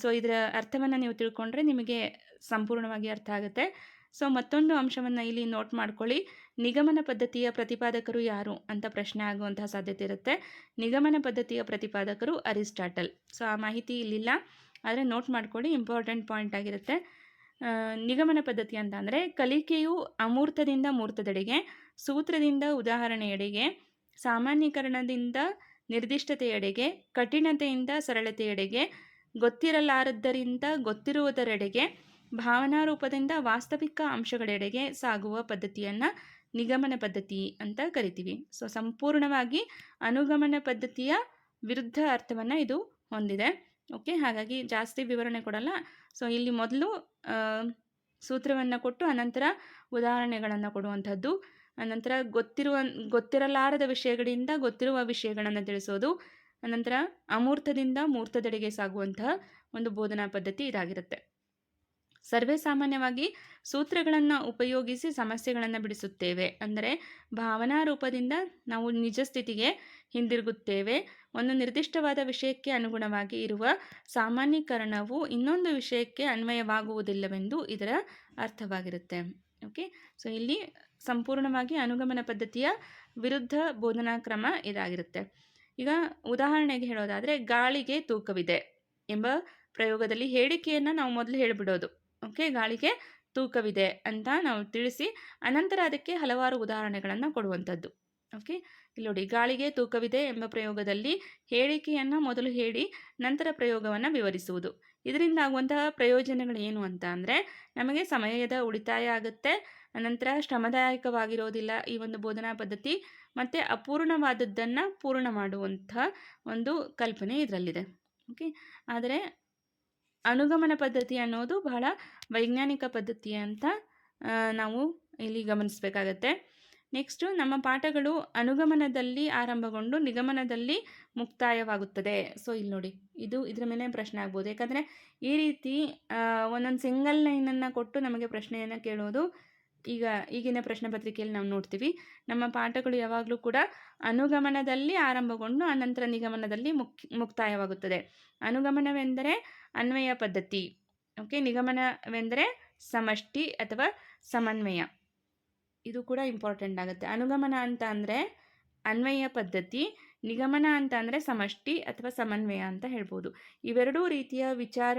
S1: ಸೊ ಇದರ ಅರ್ಥವನ್ನು ನೀವು ತಿಳ್ಕೊಂಡ್ರೆ ನಿಮಗೆ ಸಂಪೂರ್ಣವಾಗಿ ಅರ್ಥ ಆಗುತ್ತೆ. ಸೊ ಮತ್ತೊಂದು ಅಂಶವನ್ನು ಇಲ್ಲಿ ನೋಟ್ ಮಾಡ್ಕೊಳ್ಳಿ. ನಿಗಮನ ಪದ್ಧತಿಯ ಪ್ರತಿಪಾದಕರು ಯಾರು ಅಂತ ಪ್ರಶ್ನೆ ಆಗುವಂತಹ ಸಾಧ್ಯತೆ ಇರುತ್ತೆ. ನಿಗಮನ ಪದ್ಧತಿಯ ಪ್ರತಿಪಾದಕರು ಅರಿಸ್ಟಾಟಲ್. ಸೊ ಆ ಮಾಹಿತಿ ಇಲ್ಲಿಲ್ಲ. ಆದರೆ ನೋಟ್ ಮಾಡ್ಕೊಳ್ಳಿ ಇಂಪಾರ್ಟೆಂಟ್ ಪಾಯಿಂಟ್ ಆಗಿರುತ್ತೆ. ನಿಗಮನ ಪದ್ಧತಿ ಅಂತ ಅಂದರೆ ಕಲಿಕೆಯು ಅಮೂರ್ತದಿಂದ ಮೂರ್ತದೆಡೆಗೆ, ಸೂತ್ರದಿಂದ ಉದಾಹರಣೆಯೆಡೆಗೆ ಸಾಮಾನ್ಯೀಕರಣದಿಂದ ನಿರ್ದಿಷ್ಟತೆಯೆಡೆಗೆ, ಕಠಿಣತೆಯಿಂದ ಸರಳತೆಯೆಡೆಗೆ, ಗೊತ್ತಿರಲಾರದ್ದರಿಂದ ಗೊತ್ತಿರುವುದರೆಡೆಗೆ ಭಾವನಾ ರೂಪದಿಂದ ವಾಸ್ತವಿಕ ಅಂಶಗಳೆಡೆಗೆ ಸಾಗುವ ಪದ್ಧತಿಯನ್ನು ನಿಗಮನ ಪದ್ಧತಿ ಅಂತ ಕರಿತೀವಿ. ಸೊ ಸಂಪೂರ್ಣವಾಗಿ ಅನುಗಮನ ಪದ್ಧತಿಯ ವಿರುದ್ಧ ಅರ್ಥವನ್ನು ಇದು ಹೊಂದಿದೆ. ಓಕೆ ಹಾಗಾಗಿ ಜಾಸ್ತಿ ವಿವರಣೆ ಕೊಡಲ್ಲ. ಸೊ ಇಲ್ಲಿ ಮೊದಲು ಸೂತ್ರವನ್ನು ಕೊಟ್ಟು ಅನಂತರ ಉದಾಹರಣೆಗಳನ್ನು ಕೊಡುವಂಥದ್ದು. ಅನಂತರ ಗೊತ್ತಿರುವ, ಗೊತ್ತಿರಲಾರದ ವಿಷಯಗಳಿಂದ ಗೊತ್ತಿರುವ ವಿಷಯಗಳನ್ನು ತಿಳಿಸೋದು, ಅನಂತರ ಅಮೂರ್ತದಿಂದ ಮೂರ್ತದೆಡೆಗೆ ಸಾಗುವಂತಹ ಒಂದು ಬೋಧನಾ ಪದ್ಧತಿ ಇದಾಗಿರುತ್ತೆ. ಸರ್ವೇ ಸಾಮಾನ್ಯವಾಗಿ ಸೂತ್ರಗಳನ್ನು ಉಪಯೋಗಿಸಿ ಸಮಸ್ಯೆಗಳನ್ನು ಬಿಡಿಸುತ್ತೇವೆ. ಅಂದರೆ ಭಾವನಾ ರೂಪದಿಂದ ನಾವು ನಿಜ ಸ್ಥಿತಿಗೆ ಹಿಂದಿರುಗುತ್ತೇವೆ. ಒಂದು ನಿರ್ದಿಷ್ಟವಾದ ವಿಷಯಕ್ಕೆ ಅನುಗುಣವಾಗಿ ಇರುವ ಸಾಮಾನ್ಯೀಕರಣವು ಇನ್ನೊಂದು ವಿಷಯಕ್ಕೆ ಅನ್ವಯವಾಗುವುದಿಲ್ಲವೆಂದು ಇದರ ಅರ್ಥವಾಗಿರುತ್ತೆ. ಓಕೆ ಸೊ ಇಲ್ಲಿ ಸಂಪೂರ್ಣವಾಗಿ ಅನುಗಮನ ಪದ್ಧತಿಯ ವಿರುದ್ಧ ಬೋಧನಾ ಕ್ರಮ ಇದಾಗಿರುತ್ತೆ. ಈಗ ಉದಾಹರಣೆಗೆ ಹೇಳೋದಾದರೆ, ಗಾಳಿಗೆ ತೂಕವಿದೆ ಎಂಬ ಪ್ರಯೋಗದಲ್ಲಿ ಹೇಳಿಕೆಯನ್ನು ನಾವು ಮೊದಲು ಹೇಳಿಬಿಡೋದು. ಓಕೆ ಗಾಳಿಗೆ ತೂಕವಿದೆ ಅಂತ ನಾವು ತಿಳಿಸಿ, ಅನಂತರ ಅದಕ್ಕೆ ಹಲವಾರು ಉದಾಹರಣೆಗಳನ್ನು ಕೊಡುವಂಥದ್ದು. ಓಕೆ ಇಲ್ಲಿ ನೋಡಿ, ಗಾಳಿಗೆ ತೂಕವಿದೆ ಎಂಬ ಪ್ರಯೋಗದಲ್ಲಿ ಹೇಳಿಕೆಯನ್ನು ಮೊದಲು ಹೇಳಿ, ನಂತರ ಪ್ರಯೋಗವನ್ನು ವಿವರಿಸುವುದು. ಇದರಿಂದ ಆಗುವಂತಹ ಪ್ರಯೋಜನಗಳು ಏನು ಅಂತ ಅಂದರೆ, ನಮಗೆ ಸಮಯದ ಉಳಿತಾಯ ಆಗುತ್ತೆ. ನಂತರ ಶ್ರಮದಾಯಕವಾಗಿರೋದಿಲ್ಲ ಈ ಒಂದು ಬೋಧನಾ ಪದ್ಧತಿ. ಮತ್ತು ಅಪೂರ್ಣವಾದದ್ದನ್ನು ಪೂರ್ಣ ಮಾಡುವಂಥ ಒಂದು ಕಲ್ಪನೆ ಇದರಲ್ಲಿದೆ. ಓಕೆ ಆದರೆ ಅನುಗಮನ ಪದ್ಧತಿ ಅನ್ನೋದು ಬಹಳ ವೈಜ್ಞಾನಿಕ ಪದ್ಧತಿ ಅಂತ ನಾವು ಇಲ್ಲಿ ಗಮನಿಸಬೇಕಾಗತ್ತೆ. ನೆಕ್ಸ್ಟು ನಮ್ಮ ಪಾಠಗಳು ಅನುಗಮನದಲ್ಲಿ ಆರಂಭಗೊಂಡು ನಿಗಮನದಲ್ಲಿ ಮುಕ್ತಾಯವಾಗುತ್ತದೆ. ಸೊ ಇಲ್ಲಿ ನೋಡಿ. ಇದು ಇದರ ಮೇಲೆ ಪ್ರಶ್ನೆ ಆಗ್ಬೋದು. ಯಾಕಂದರೆ ಈ ರೀತಿ ಒಂದೊಂದು ಸಿಂಗಲ್ ಲೈನನ್ನು ಕೊಟ್ಟು ನಮಗೆ ಪ್ರಶ್ನೆಯನ್ನು ಕೇಳೋದು ಈಗ ಈಗಿನ ಪ್ರಶ್ನೆ ಪತ್ರಿಕೆಯಲ್ಲಿ ನಾವು ನೋಡ್ತೀವಿ. ನಮ್ಮ ಪಾಠಗಳು ಯಾವಾಗಲೂ ಕೂಡ ಅನುಗಮನದಲ್ಲಿ ಆರಂಭಗೊಂಡು ಅನಂತರ ನಿಗಮನದಲ್ಲಿ ಮುಕ್, ಮುಕ್ತಾಯವಾಗುತ್ತದೆ. ಅನುಗಮನವೆಂದರೆ ಅನ್ವಯ ಪದ್ಧತಿ. ಓಕೆ ನಿಗಮನವೆಂದರೆ ಸಮಷ್ಟಿ ಅಥವಾ ಸಮನ್ವಯ. ಇದು ಕೂಡ ಇಂಪಾರ್ಟೆಂಟ್ ಆಗುತ್ತೆ. ಅನುಗಮನ ಅಂತ ಅಂದರೆ ಅನ್ವಯ ಪದ್ಧತಿ, ನಿಗಮನ ಅಂತ ಅಂದರೆ ಸಮಷ್ಟಿ ಅಥವಾ ಸಮನ್ವಯ ಅಂತ ಹೇಳ್ಬೋದು. ಇವೆರಡೂ ರೀತಿಯ ವಿಚಾರ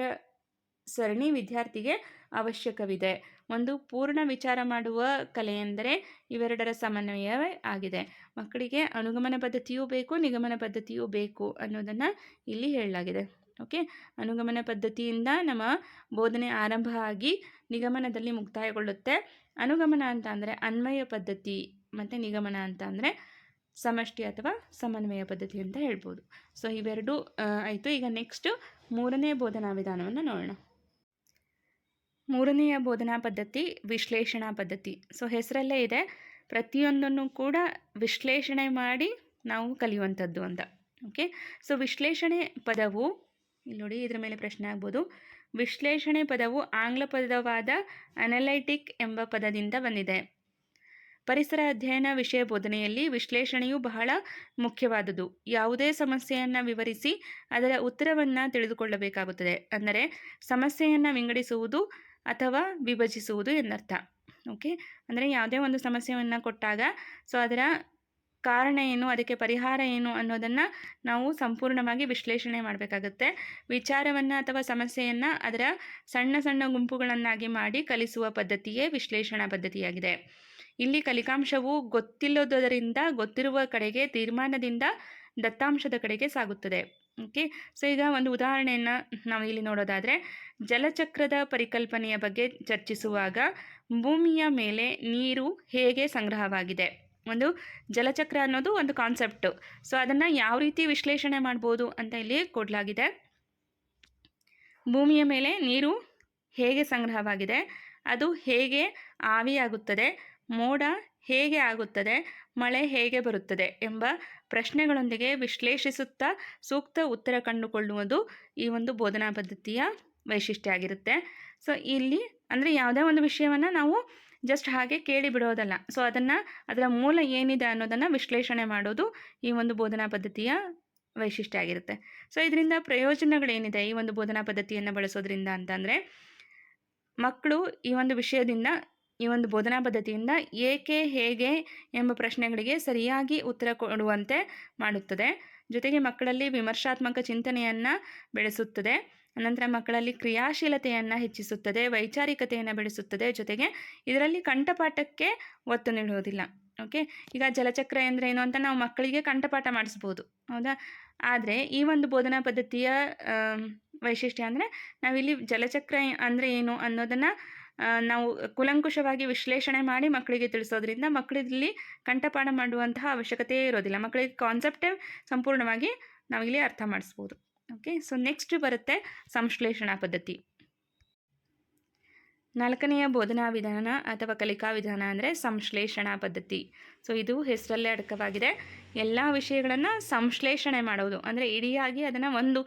S1: ಸರಣಿ ವಿದ್ಯಾರ್ಥಿಗೆ ಅವಶ್ಯಕವಿದೆ. ಒಂದು ಪೂರ್ಣ ವಿಚಾರ ಮಾಡುವ ಕಲೆ ಎಂದರೆ ಇವೆರಡರ ಸಮನ್ವಯವೇ ಆಗಿದೆ. ಮಕ್ಕಳಿಗೆ ಅನುಗಮನ ಪದ್ಧತಿಯೂ ಬೇಕು, ನಿಗಮನ ಪದ್ಧತಿಯೂ ಬೇಕು ಅನ್ನೋದನ್ನು ಇಲ್ಲಿ ಹೇಳಲಾಗಿದೆ. ಓಕೆ? ಅನುಗಮನ ಪದ್ಧತಿಯಿಂದ ನಮ್ಮ ಬೋಧನೆ ಆರಂಭ ಆಗಿ ನಿಗಮನದಲ್ಲಿ ಮುಕ್ತಾಯಗೊಳ್ಳುತ್ತೆ. ಅನುಗಮನ ಅಂತ ಅಂದರೆ ಅನ್ವಯ ಪದ್ಧತಿ ಮತ್ತು ನಿಗಮನ ಅಂತ ಅಂದರೆ ಸಮಷ್ಟಿ ಅಥವಾ ಸಮನ್ವಯ ಪದ್ಧತಿ ಅಂತ ಹೇಳ್ಬೋದು. ಸೊ ಇವೆರಡು ಆಯಿತು. ಈಗ ನೆಕ್ಸ್ಟು ಮೂರನೇ ಬೋಧನಾ ವಿಧಾನವನ್ನು ನೋಡೋಣ. ಮೂರನೆಯ ಬೋಧನಾ ಪದ್ಧತಿ ವಿಶ್ಲೇಷಣಾ ಪದ್ಧತಿ. ಸೊ ಹೆಸರಲ್ಲೇ ಇದೆ. ಪ್ರತಿಯೊಂದನ್ನು ಕೂಡ ವಿಶ್ಲೇಷಣೆ ಮಾಡಿ ನಾವು ಕಲಿಯುವಂಥದ್ದು ಅಂತ. ಓಕೆ ಸೊ ವಿಶ್ಲೇಷಣೆ ಪದವು, ಇಲ್ಲಿ ನೋಡಿ ಇದರ ಮೇಲೆ ಪ್ರಶ್ನೆ ಆಗ್ಬೋದು. ವಿಶ್ಲೇಷಣೆ ಪದವು ಆಂಗ್ಲ ಪದವಾದ ಅನಲೈಟಿಕ್ ಎಂಬ ಪದದಿಂದ ಬಂದಿದೆ. ಪರಿಸರ ಅಧ್ಯಯನ ವಿಷಯ ಬೋಧನೆಯಲ್ಲಿ ವಿಶ್ಲೇಷಣೆಯು ಬಹಳ ಮುಖ್ಯವಾದುದು. ಯಾವುದೇ ಸಮಸ್ಯೆಯನ್ನು ವಿವರಿಸಿ ಅದರ ಉತ್ತರವನ್ನು ತಿಳಿದುಕೊಳ್ಳಬೇಕಾಗುತ್ತದೆ. ಅಂದರೆ ಸಮಸ್ಯೆಯನ್ನು ವಿಂಗಡಿಸುವುದು ಅಥವಾ ವಿಭಜಿಸುವುದು ಎಂದರ್ಥ ಓಕೆ? ಅಂದರೆ ಯಾವುದೇ ಒಂದು ಸಮಸ್ಯೆಯನ್ನು ಕೊಟ್ಟಾಗ ಸೊ ಅದರ ಕಾರಣ ಏನು, ಅದಕ್ಕೆ ಪರಿಹಾರ ಏನು ಅನ್ನೋದನ್ನು ನಾವು ಸಂಪೂರ್ಣವಾಗಿ ವಿಶ್ಲೇಷಣೆ ಮಾಡಬೇಕಾಗುತ್ತೆ. ವಿಚಾರವನ್ನು ಅಥವಾ ಸಮಸ್ಯೆಯನ್ನು ಅದರ ಸಣ್ಣ ಸಣ್ಣ ಗುಂಪುಗಳನ್ನಾಗಿ ಮಾಡಿ ಕಲಿಸುವ ಪದ್ಧತಿಯೇ ವಿಶ್ಲೇಷಣಾ ಪದ್ಧತಿಯಾಗಿದೆ. ಇಲ್ಲಿ ಕಲಿಕಾಂಶವು ಗೊತ್ತಿಲ್ಲದರಿಂದ ಗೊತ್ತಿರುವ ಕಡೆಗೆ, ತೀರ್ಮಾನದಿಂದ ದತ್ತಾಂಶದ ಕಡೆಗೆ ಸಾಗುತ್ತದೆ. ಓಕೆ, ಸೊ ಈಗ ಒಂದು ಉದಾಹರಣೆಯನ್ನು ನಾವು ಇಲ್ಲಿ ನೋಡೋದಾದರೆ, ಜಲಚಕ್ರದ ಪರಿಕಲ್ಪನೆಯ ಬಗ್ಗೆ ಚರ್ಚಿಸುವಾಗ ಭೂಮಿಯ ಮೇಲೆ ನೀರು ಹೇಗೆ ಸಂಗ್ರಹವಾಗಿದೆ? ಒಂದು ಜಲಚಕ್ರ ಅನ್ನೋದು ಒಂದು ಕಾನ್ಸೆಪ್ಟು ಸೊ ಅದನ್ನು ಯಾವ ರೀತಿ ವಿಶ್ಲೇಷಣೆ ಮಾಡ್ಬೋದು ಅಂತ ಇಲ್ಲಿ ಕೊಡಲಾಗಿದೆ. ಭೂಮಿಯ ಮೇಲೆ ನೀರು ಹೇಗೆ ಸಂಗ್ರಹವಾಗಿದೆ, ಅದು ಹೇಗೆ ಆವಿಯಾಗುತ್ತದೆ, ಮೋಡ ಹೇಗೆ ಆಗುತ್ತದೆ, ಮಳೆ ಹೇಗೆ ಬರುತ್ತದೆ ಎಂಬ ಪ್ರಶ್ನೆಗಳೊಂದಿಗೆ ವಿಶ್ಲೇಷಿಸುತ್ತಾ ಸೂಕ್ತ ಉತ್ತರ ಕಂಡುಕೊಳ್ಳುವುದು ಈ ಒಂದು ಬೋಧನಾ ಪದ್ಧತಿಯ ವೈಶಿಷ್ಟ್ಯ ಆಗಿರುತ್ತೆ. ಸೊ ಇಲ್ಲಿ ಅಂದರೆ ಯಾವುದೇ ಒಂದು ವಿಷಯವನ್ನು ನಾವು ಜಸ್ಟ್ ಹಾಗೆ ಕೇಳಿ ಬಿಡೋದಲ್ಲ. ಸೊ ಅದನ್ನು ಅದರ ಮೂಲ ಏನಿದೆ ಅನ್ನೋದನ್ನು ವಿಶ್ಲೇಷಣೆ ಮಾಡೋದು ಈ ಒಂದು ಬೋಧನಾ ಪದ್ಧತಿಯ ವೈಶಿಷ್ಟ್ಯ ಆಗಿರುತ್ತೆ. ಸೊ ಇದರಿಂದ ಪ್ರಯೋಜನಗಳೇನಿದೆ ಈ ಒಂದು ಬೋಧನಾ ಪದ್ಧತಿಯನ್ನು ಬಳಸೋದ್ರಿಂದ ಅಂತಂದರೆ ಮಕ್ಕಳು ಈ ಒಂದು ವಿಷಯದಿಂದ, ಈ ಒಂದು ಬೋಧನಾ ಪದ್ಧತಿಯಿಂದ ಏಕೆ, ಹೇಗೆ ಎಂಬ ಪ್ರಶ್ನೆಗಳಿಗೆ ಸರಿಯಾಗಿ ಉತ್ತರ ಕೊಡುವಂತೆ ಮಾಡುತ್ತದೆ. ಜೊತೆಗೆ ಮಕ್ಕಳಲ್ಲಿ ವಿಮರ್ಶಾತ್ಮಕ ಚಿಂತನೆಯನ್ನು ಬೆಳೆಸುತ್ತದೆ. ಅನಂತರ ಮಕ್ಕಳಲ್ಲಿ ಕ್ರಿಯಾಶೀಲತೆಯನ್ನು ಹೆಚ್ಚಿಸುತ್ತದೆ, ವೈಚಾರಿಕತೆಯನ್ನು ಬೆಳೆಸುತ್ತದೆ ಜೊತೆಗೆ ಇದರಲ್ಲಿ ಕಂಠಪಾಠಕ್ಕೆ ಒತ್ತು ನೀಡುವುದಿಲ್ಲ. ಓಕೆ ಈಗ ಜಲಚಕ್ರ ಎಂದರೆ ಏನು ಅಂತ ನಾವು ಮಕ್ಕಳಿಗೆ ಕಂಠಪಾಠ ಮಾಡಿಸ್ಬೋದು. ಹೌದಾ? ಆದರೆ ಈ ಒಂದು ಬೋಧನಾ ಪದ್ಧತಿಯ ವೈಶಿಷ್ಟ್ಯ ಅಂದರೆ ನಾವಿಲ್ಲಿ ಜಲಚಕ್ರ ಅಂದರೆ ಏನು ಅನ್ನೋದನ್ನು ನಾವು ಕುಲಂಕುಷವಾಗಿ ವಿಶ್ಲೇಷಣೆ ಮಾಡಿ ಮಕ್ಕಳಿಗೆ ತಿಳಿಸೋದ್ರಿಂದ ಮಕ್ಕಳಲ್ಲಿ ಕಂಠಪಾಠ ಮಾಡುವಂತಹ ಅವಶ್ಯಕತೆ ಇರೋದಿಲ್ಲ. ಮಕ್ಕಳಿಗೆ ಕಾನ್ಸೆಪ್ಟೇ ಸಂಪೂರ್ಣವಾಗಿ ನಾವಿಲ್ಲಿ ಅರ್ಥ ಮಾಡಿಸ್ಬೋದು. ಓಕೆ ಸೊ ನೆಕ್ಸ್ಟ್ ಬರುತ್ತೆ ಸಂಶ್ಲೇಷಣಾ ಪದ್ಧತಿ. ನಾಲ್ಕನೆಯ ಬೋಧನಾ ವಿಧಾನ ಅಥವಾ ಕಲಿಕಾ ವಿಧಾನ ಅಂದರೆ ಸಂಶ್ಲೇಷಣಾ ಪದ್ಧತಿ. ಸೊ ಇದು ಹೆಸರಲ್ಲೇ ಅಡಕವಾಗಿದೆ. ಎಲ್ಲ ವಿಷಯಗಳನ್ನು ಸಂಶ್ಲೇಷಣೆ ಮಾಡೋದು. ಅಂದರೆ ಇಡಿಯಾಗಿ ಅದನ್ನು ಒಂದು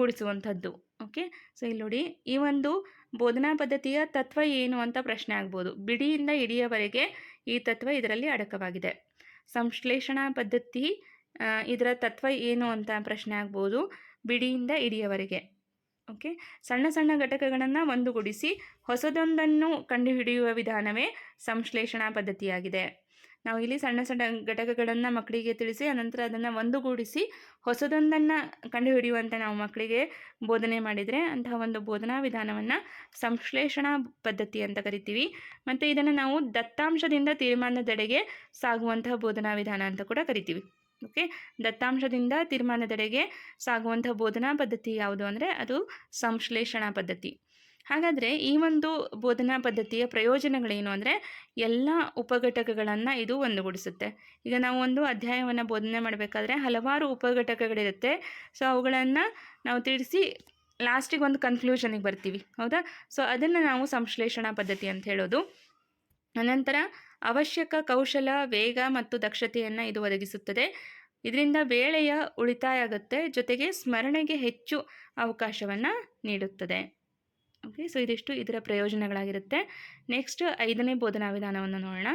S1: ಗುಡಿಸುವಂಥದ್ದು. ಓಕೆ ಸೊ ಇಲ್ಲಿ ನೋಡಿ, ಈ ಒಂದು ಬೋಧನಾ ಪದ್ಧತಿಯ ತತ್ವ ಏನು ಅಂತ ಪ್ರಶ್ನೆ ಆಗ್ಬೋದು. ಬಿಡಿಯಿಂದ ಇಡಿಯವರೆಗೆ ಈ ತತ್ವ ಇದರಲ್ಲಿ ಅಡಕವಾಗಿದೆ. ಸಂಶ್ಲೇಷಣಾ ಪದ್ಧತಿ ಇದರ ತತ್ವ ಏನು ಅಂತ ಪ್ರಶ್ನೆ ಆಗ್ಬೋದು. ಬಿಡಿಯಿಂದ ಇಡಿಯವರೆಗೆ ಓಕೆ? ಸಣ್ಣ ಸಣ್ಣ ಘಟಕಗಳನ್ನು ಒಂದುಗೂಡಿಸಿ ಹೊಸದೊಂದನ್ನು ಕಂಡುಹಿಡಿಯುವ ವಿಧಾನವೇ ಸಂಶ್ಲೇಷಣಾ ಪದ್ಧತಿಯಾಗಿದೆ. ನಾವು ಇಲ್ಲಿ ಸಣ್ಣ ಸಣ್ಣ ಘಟಕಗಳನ್ನು ಮಕ್ಕಳಿಗೆ ತಿಳಿಸಿ, ಅನಂತರ ಅದನ್ನು ಒಂದುಗೂಡಿಸಿ ಹೊಸದೊಂದನ್ನು ಕಂಡುಹಿಡಿಯುವಂತೆ ನಾವು ಮಕ್ಕಳಿಗೆ ಬೋಧನೆ ಮಾಡಿದರೆ ಅಂತಹ ಒಂದು ಬೋಧನಾ ವಿಧಾನವನ್ನು ಸಂಶ್ಲೇಷಣಾ ಪದ್ಧತಿ ಅಂತ ಕರಿತೀವಿ. ಮತ್ತು ಇದನ್ನು ನಾವು ದತ್ತಾಂಶದಿಂದ ತೀರ್ಮಾನದೆಡೆಗೆ ಸಾಗುವಂತಹ ಬೋಧನಾ ವಿಧಾನ ಅಂತ ಕೂಡ ಕರಿತೀವಿ. ಓಕೆ? ದತ್ತಾಂಶದಿಂದ ತೀರ್ಮಾನದೆಡೆಗೆ ಸಾಗುವಂಥ ಬೋಧನಾ ಪದ್ಧತಿ ಯಾವುದು ಅಂದರೆ ಅದು ಸಂಶ್ಲೇಷಣಾ ಪದ್ಧತಿ. ಹಾಗಾದರೆ ಈ ಒಂದು ಬೋಧನಾ ಪದ್ಧತಿಯ ಪ್ರಯೋಜನಗಳೇನು ಅಂದರೆ ಎಲ್ಲ ಉಪಘಟಕಗಳನ್ನು ಇದು ಒಂದುಗೂಡಿಸುತ್ತೆ. ಈಗ ನಾವು ಒಂದು ಅಧ್ಯಾಯವನ್ನು ಬೋಧನೆ ಮಾಡಬೇಕಾದ್ರೆ ಹಲವಾರು ಉಪಘಟಕಗಳಿರುತ್ತೆ. ಸೊ ಅವುಗಳನ್ನು ನಾವು ತಿಳಿಸಿ ಲಾಸ್ಟಿಗೆ ಒಂದು ಕನ್ಕ್ಲೂಷನಿಗೆ ಬರ್ತೀವಿ. ಹೌದಾ? ಸೊ ಅದನ್ನು ನಾವು ಸಂಶ್ಲೇಷಣಾ ಪದ್ಧತಿ ಅಂತ ಹೇಳೋದು. ಅನಂತರ ಅವಶ್ಯಕ ಕೌಶಲ, ವೇಗ ಮತ್ತು ದಕ್ಷತೆಯನ್ನು ಇದು ಒದಗಿಸುತ್ತದೆ. ಇದರಿಂದ ವೇಳೆಯ ಉಳಿತಾಯ ಆಗುತ್ತೆ ಜೊತೆಗೆ ಸ್ಮರಣೆಗೆ ಹೆಚ್ಚು ಅವಕಾಶವನ್ನು ನೀಡುತ್ತದೆ. ಓಕೆ ಸೊ ಇದಿಷ್ಟು ಇದರ ಪ್ರಯೋಜನಗಳಾಗಿರುತ್ತೆ. ನೆಕ್ಸ್ಟ್ ಐದನೇ ಬೋಧನಾ ವಿಧಾನವನ್ನು ನೋಡೋಣ.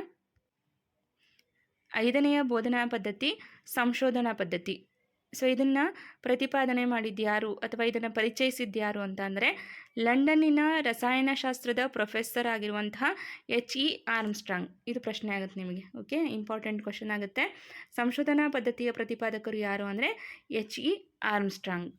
S1: ಐದನೆಯ ಬೋಧನಾ ಪದ್ಧತಿ, ಸಂಶೋಧನಾ ಪದ್ಧತಿ. ಸೊ ಇದನ್ನು ಪ್ರತಿಪಾದನೆ ಮಾಡಿದ್ಯಾರು ಅಥವಾ ಇದನ್ನು ಪರಿಚಯಿಸಿದ್ಯಾರು ಅಂತ ಅಂದರೆ ಲಂಡನ್ನಿನ ರಸಾಯನಶಾಸ್ತ್ರದ ಪ್ರೊಫೆಸರ್ ಆಗಿರುವಂತಹ ಎಚ್ ಇ ಆರ್ಮ್ಸ್ಟ್ರಾಂಗ್. ಇದು ಪ್ರಶ್ನೆ ಆಗುತ್ತೆ ನಿಮಗೆ ಓಕೆ ಇಂಪಾರ್ಟೆಂಟ್ ಕ್ವಶನ್ ಆಗುತ್ತೆ. ಸಂಶೋಧನಾ ಪದ್ಧತಿಯ ಪ್ರತಿಪಾದಕರು ಯಾರು ಅಂದರೆ ಎಚ್ ಇ ಆರ್ಮ್ಸ್ಟ್ರಾಂಗ್.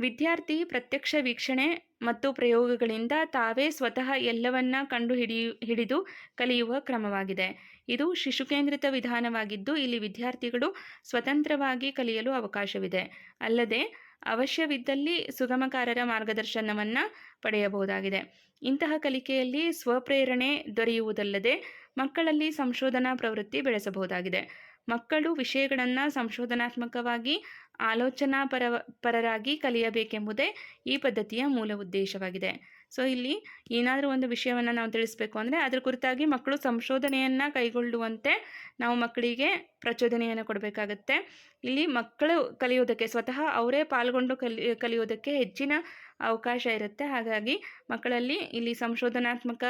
S1: ವಿದ್ಯಾರ್ಥಿ ಪ್ರತ್ಯಕ್ಷ ವೀಕ್ಷಣೆ ಮತ್ತು ಪ್ರಯೋಗಗಳಿಂದ ತಾವೇ ಸ್ವತಃ ಎಲ್ಲವನ್ನ ಕಂಡು ಹಿಡಿಯು ಹಿಡಿದು ಕಲಿಯುವ ಕ್ರಮವಾಗಿದೆ. ಇದು ಶಿಶು ಕೇಂದ್ರಿತ ವಿಧಾನವಾಗಿದ್ದು, ಇಲ್ಲಿ ವಿದ್ಯಾರ್ಥಿಗಳು ಸ್ವತಂತ್ರವಾಗಿ ಕಲಿಯಲು ಅವಕಾಶವಿದೆ. ಅಲ್ಲದೆ, ಅವಶ್ಯವಿದ್ದಲ್ಲಿ ಸುಗಮಕಾರರ ಮಾರ್ಗದರ್ಶನವನ್ನು ಪಡೆಯಬಹುದಾಗಿದೆ. ಇಂತಹ ಕಲಿಕೆಯಲ್ಲಿ ಸ್ವಪ್ರೇರಣೆ ದೊರೆಯುವುದಲ್ಲದೆ, ಮಕ್ಕಳಲ್ಲಿ ಸಂಶೋಧನಾ ಪ್ರವೃತ್ತಿ ಬೆಳೆಸಬಹುದಾಗಿದೆ. ಮಕ್ಕಳು ವಿಷಯಗಳನ್ನು ಸಂಶೋಧನಾತ್ಮಕವಾಗಿ ಆಲೋಚನಾ ಪರ ಪರರಾಗಿ ಕಲಿಯಬೇಕೆಂಬುದೇ ಈ ಪದ್ಧತಿಯ ಮೂಲ ಉದ್ದೇಶವಾಗಿದೆ. ಸೊ, ಇಲ್ಲಿ ಏನಾದರೂ ಒಂದು ವಿಷಯವನ್ನು ನಾವು ತಿಳಿಸ್ಬೇಕು ಅಂದರೆ ಅದರ ಕುರಿತಾಗಿ ಮಕ್ಕಳು ಸಂಶೋಧನೆಯನ್ನು ಕೈಗೊಳ್ಳುವಂತೆ ನಾವು ಮಕ್ಕಳಿಗೆ ಪ್ರಚೋದನೆಯನ್ನು ಕೊಡಬೇಕಾಗತ್ತೆ. ಇಲ್ಲಿ ಮಕ್ಕಳು ಕಲಿಯೋದಕ್ಕೆ ಸ್ವತಃ ಅವರೇ ಪಾಲ್ಗೊಂಡು ಕಲಿ, ಕಲಿಯೋದಕ್ಕೆ ಹೆಚ್ಚಿನ ಅವಕಾಶ ಇರುತ್ತೆ. ಹಾಗಾಗಿ ಮಕ್ಕಳಲ್ಲಿ ಇಲ್ಲಿ ಸಂಶೋಧನಾತ್ಮಕ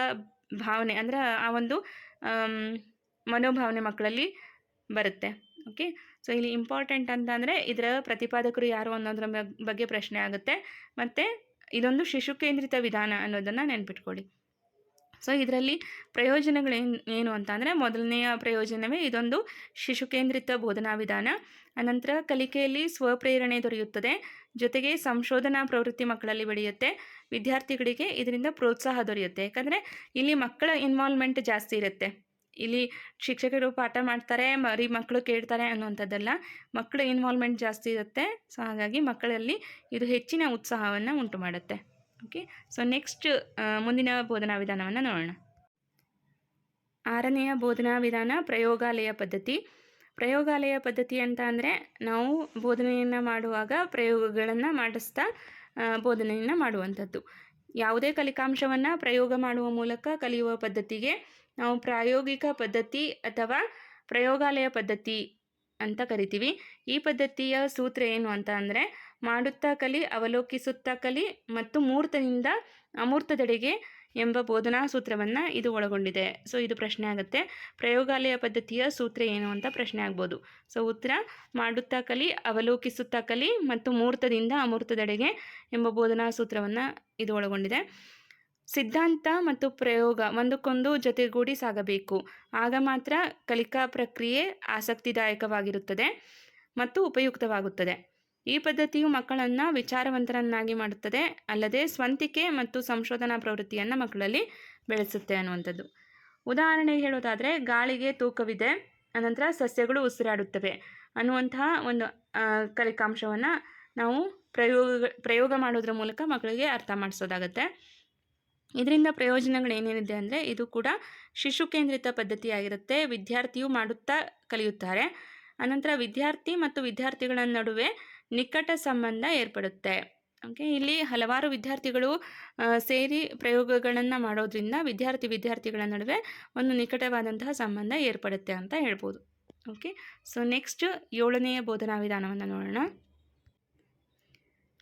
S1: ಭಾವನೆ ಅಂದರೆ ಆ ಒಂದು ಮನೋಭಾವನೆ ಮಕ್ಕಳಲ್ಲಿ ಬರುತ್ತೆ. ಓಕೆ ಸೊ ಇಲ್ಲಿ ಇಂಪಾರ್ಟೆಂಟ್ ಅಂತಂದರೆ ಇದರ ಪ್ರತಿಪಾದಕರು ಯಾರು ಅನ್ನೋದ್ರ ಬಗ್ಗೆ ಪ್ರಶ್ನೆ ಆಗುತ್ತೆ. ಮತ್ತು ಇದೊಂದು ಶಿಶು ಕೇಂದ್ರಿತ ವಿಧಾನ ಅನ್ನೋದನ್ನು ನೆನ್ಪಿಟ್ಕೊಳ್ಳಿ. ಸೊ ಇದರಲ್ಲಿ ಪ್ರಯೋಜನಗಳೇನು, ಏನು ಅಂತಂದರೆ ಮೊದಲನೆಯ ಪ್ರಯೋಜನವೇ ಇದೊಂದು ಶಿಶು ಕೇಂದ್ರಿತ ಬೋಧನಾ ವಿಧಾನ. ಅನಂತರ ಕಲಿಕೆಯಲ್ಲಿ ಸ್ವಪ್ರೇರಣೆ ದೊರೆಯುತ್ತದೆ. ಜೊತೆಗೆ ಸಂಶೋಧನಾ ಪ್ರವೃತ್ತಿ ಮಕ್ಕಳಲ್ಲಿ ಬೆಳೆಯುತ್ತೆ. ವಿದ್ಯಾರ್ಥಿಗಳಿಗೆ ಇದರಿಂದ ಪ್ರೋತ್ಸಾಹ ದೊರೆಯುತ್ತೆ. ಯಾಕಂದರೆ ಇಲ್ಲಿ ಮಕ್ಕಳ ಇನ್ವಾಲ್ವ್ಮೆಂಟ್ ಜಾಸ್ತಿ ಇರುತ್ತೆ. ಇಲ್ಲಿ ಶಿಕ್ಷಕರು ಪಾಠ ಮಾಡ್ತಾರೆ, ಮರಿ ಮಕ್ಕಳು ಕೇಳ್ತಾರೆ ಅನ್ನುವಂಥದ್ದಲ್ಲ. ಮಕ್ಕಳ ಇನ್ವಾಲ್ವ್ಮೆಂಟ್ ಜಾಸ್ತಿ ಇರುತ್ತೆ. ಸೊ ಹಾಗಾಗಿ ಮಕ್ಕಳಲ್ಲಿ ಇದು ಹೆಚ್ಚಿನ ಉತ್ಸಾಹವನ್ನು ಉಂಟು ಮಾಡುತ್ತೆ. ಓಕೆ ಸೊ ನೆಕ್ಸ್ಟ್ ಮುಂದಿನ ಬೋಧನಾ ವಿಧಾನವನ್ನು ನೋಡೋಣ. ಆರನೆಯ ಬೋಧನಾ ವಿಧಾನ ಪ್ರಯೋಗಾಲಯ ಪದ್ಧತಿ. ಪ್ರಯೋಗಾಲಯ ಪದ್ಧತಿ ಅಂತ ಅಂದರೆ ನಾವು ಬೋಧನೆಯನ್ನು ಮಾಡುವಾಗ ಪ್ರಯೋಗಗಳನ್ನು ಮಾಡಿಸ್ತಾ ಬೋಧನೆಯನ್ನು ಮಾಡುವಂಥದ್ದು. ಯಾವುದೇ ಕಲಿಕಾಂಶವನ್ನು ಪ್ರಯೋಗ ಮಾಡುವ ಮೂಲಕ ಕಲಿಯುವ ಪದ್ಧತಿಗೆ ನಾವು ಪ್ರಾಯೋಗಿಕ ಪದ್ಧತಿ ಅಥವಾ ಪ್ರಯೋಗಾಲಯ ಪದ್ಧತಿ ಅಂತ ಕರಿತೀವಿ. ಈ ಪದ್ಧತಿಯ ಸೂತ್ರ ಏನು ಅಂತ ಅಂದರೆ, ಮಾಡುತ್ತಾ ಕಲಿ, ಅವಲೋಕಿಸುತ್ತಾ ಕಲಿ ಮತ್ತು ಮೂರ್ತದಿಂದ ಅಮೂರ್ತದೆಡೆಗೆ ಎಂಬ ಬೋಧನಾ ಸೂತ್ರವನ್ನು ಇದು ಒಳಗೊಂಡಿದೆ. ಸೊ ಇದು ಪ್ರಶ್ನೆ ಆಗುತ್ತೆ. ಪ್ರಯೋಗಾಲಯ ಪದ್ಧತಿಯ ಸೂತ್ರ ಏನು ಅಂತ ಪ್ರಶ್ನೆ ಆಗ್ಬೋದು. ಸೊ ಉತ್ತರ, ಮಾಡುತ್ತಾ ಕಲಿ, ಅವಲೋಕಿಸುತ್ತಾ ಕಲಿ ಮತ್ತು ಮೂರ್ತದಿಂದ ಅಮೂರ್ತದೆಡೆಗೆ ಎಂಬ ಬೋಧನಾ ಸೂತ್ರವನ್ನು ಇದು ಒಳಗೊಂಡಿದೆ. ಸಿದ್ಧಾಂತ ಮತ್ತು ಪ್ರಯೋಗ ಒಂದಕ್ಕೊಂದು ಜೊತೆಗೂಡಿ ಸಾಗಬೇಕು. ಆಗ ಮಾತ್ರ ಕಲಿಕಾ ಪ್ರಕ್ರಿಯೆ ಆಸಕ್ತಿದಾಯಕವಾಗಿರುತ್ತದೆ ಮತ್ತು ಉಪಯುಕ್ತವಾಗುತ್ತದೆ. ಈ ಪದ್ಧತಿಯು ಮಕ್ಕಳನ್ನು ವಿಚಾರವಂತರನ್ನಾಗಿ ಮಾಡುತ್ತದೆ, ಅಲ್ಲದೆ ಸ್ವಂತಿಕೆ ಮತ್ತು ಸಂಶೋಧನಾ ಪ್ರವೃತ್ತಿಯನ್ನು ಮಕ್ಕಳಲ್ಲಿ ಬೆಳೆಸುತ್ತೆ ಅನ್ನುವಂಥದ್ದು. ಉದಾಹರಣೆಗೆ ಹೇಳೋದಾದರೆ, ಗಾಳಿಗೆ ತೂಕವಿದೆ, ಅನಂತರ ಸಸ್ಯಗಳು ಉಸಿರಾಡುತ್ತವೆ ಅನ್ನುವಂತಹ ಒಂದು ಕಲಿಕಾಂಶವನ್ನು ನಾವು ಪ್ರಯೋಗ ಪ್ರಯೋಗ ಮಾಡೋದ್ರ ಮೂಲಕ ಮಕ್ಕಳಿಗೆ ಅರ್ಥ ಮಾಡಿಸೋದಾಗತ್ತೆ. ಇದರಿಂದ ಪ್ರಯೋಜನಗಳು ಏನೇನಿದೆ ಅಂದರೆ ಇದು ಕೂಡ ಶಿಶು ಕೇಂದ್ರಿತ ಪದ್ಧತಿಯಾಗಿರುತ್ತೆ. ವಿದ್ಯಾರ್ಥಿಯು ಮಾಡುತ್ತಾ ಕಲಿಯುತ್ತಾರೆ. ಅನಂತರ ವಿದ್ಯಾರ್ಥಿ ಮತ್ತು ವಿದ್ಯಾರ್ಥಿಗಳ ನಡುವೆ ನಿಕಟ ಸಂಬಂಧ ಏರ್ಪಡುತ್ತೆ. ಓಕೆ ಇಲ್ಲಿ ಹಲವಾರು ವಿದ್ಯಾರ್ಥಿಗಳು ಸೇರಿ ಪ್ರಯೋಗಗಳನ್ನು ಮಾಡೋದ್ರಿಂದ ವಿದ್ಯಾರ್ಥಿ ವಿದ್ಯಾರ್ಥಿಗಳ ನಡುವೆ ಒಂದು ನಿಕಟವಾದಂತಹ ಸಂಬಂಧ ಏರ್ಪಡುತ್ತೆ ಅಂತ ಹೇಳ್ಬೋದು. ಓಕೆ ಸೊ ನೆಕ್ಸ್ಟ್ ಏಳನೆಯ ಬೋಧನಾ ವಿಧಾನವನ್ನು ನೋಡೋಣ.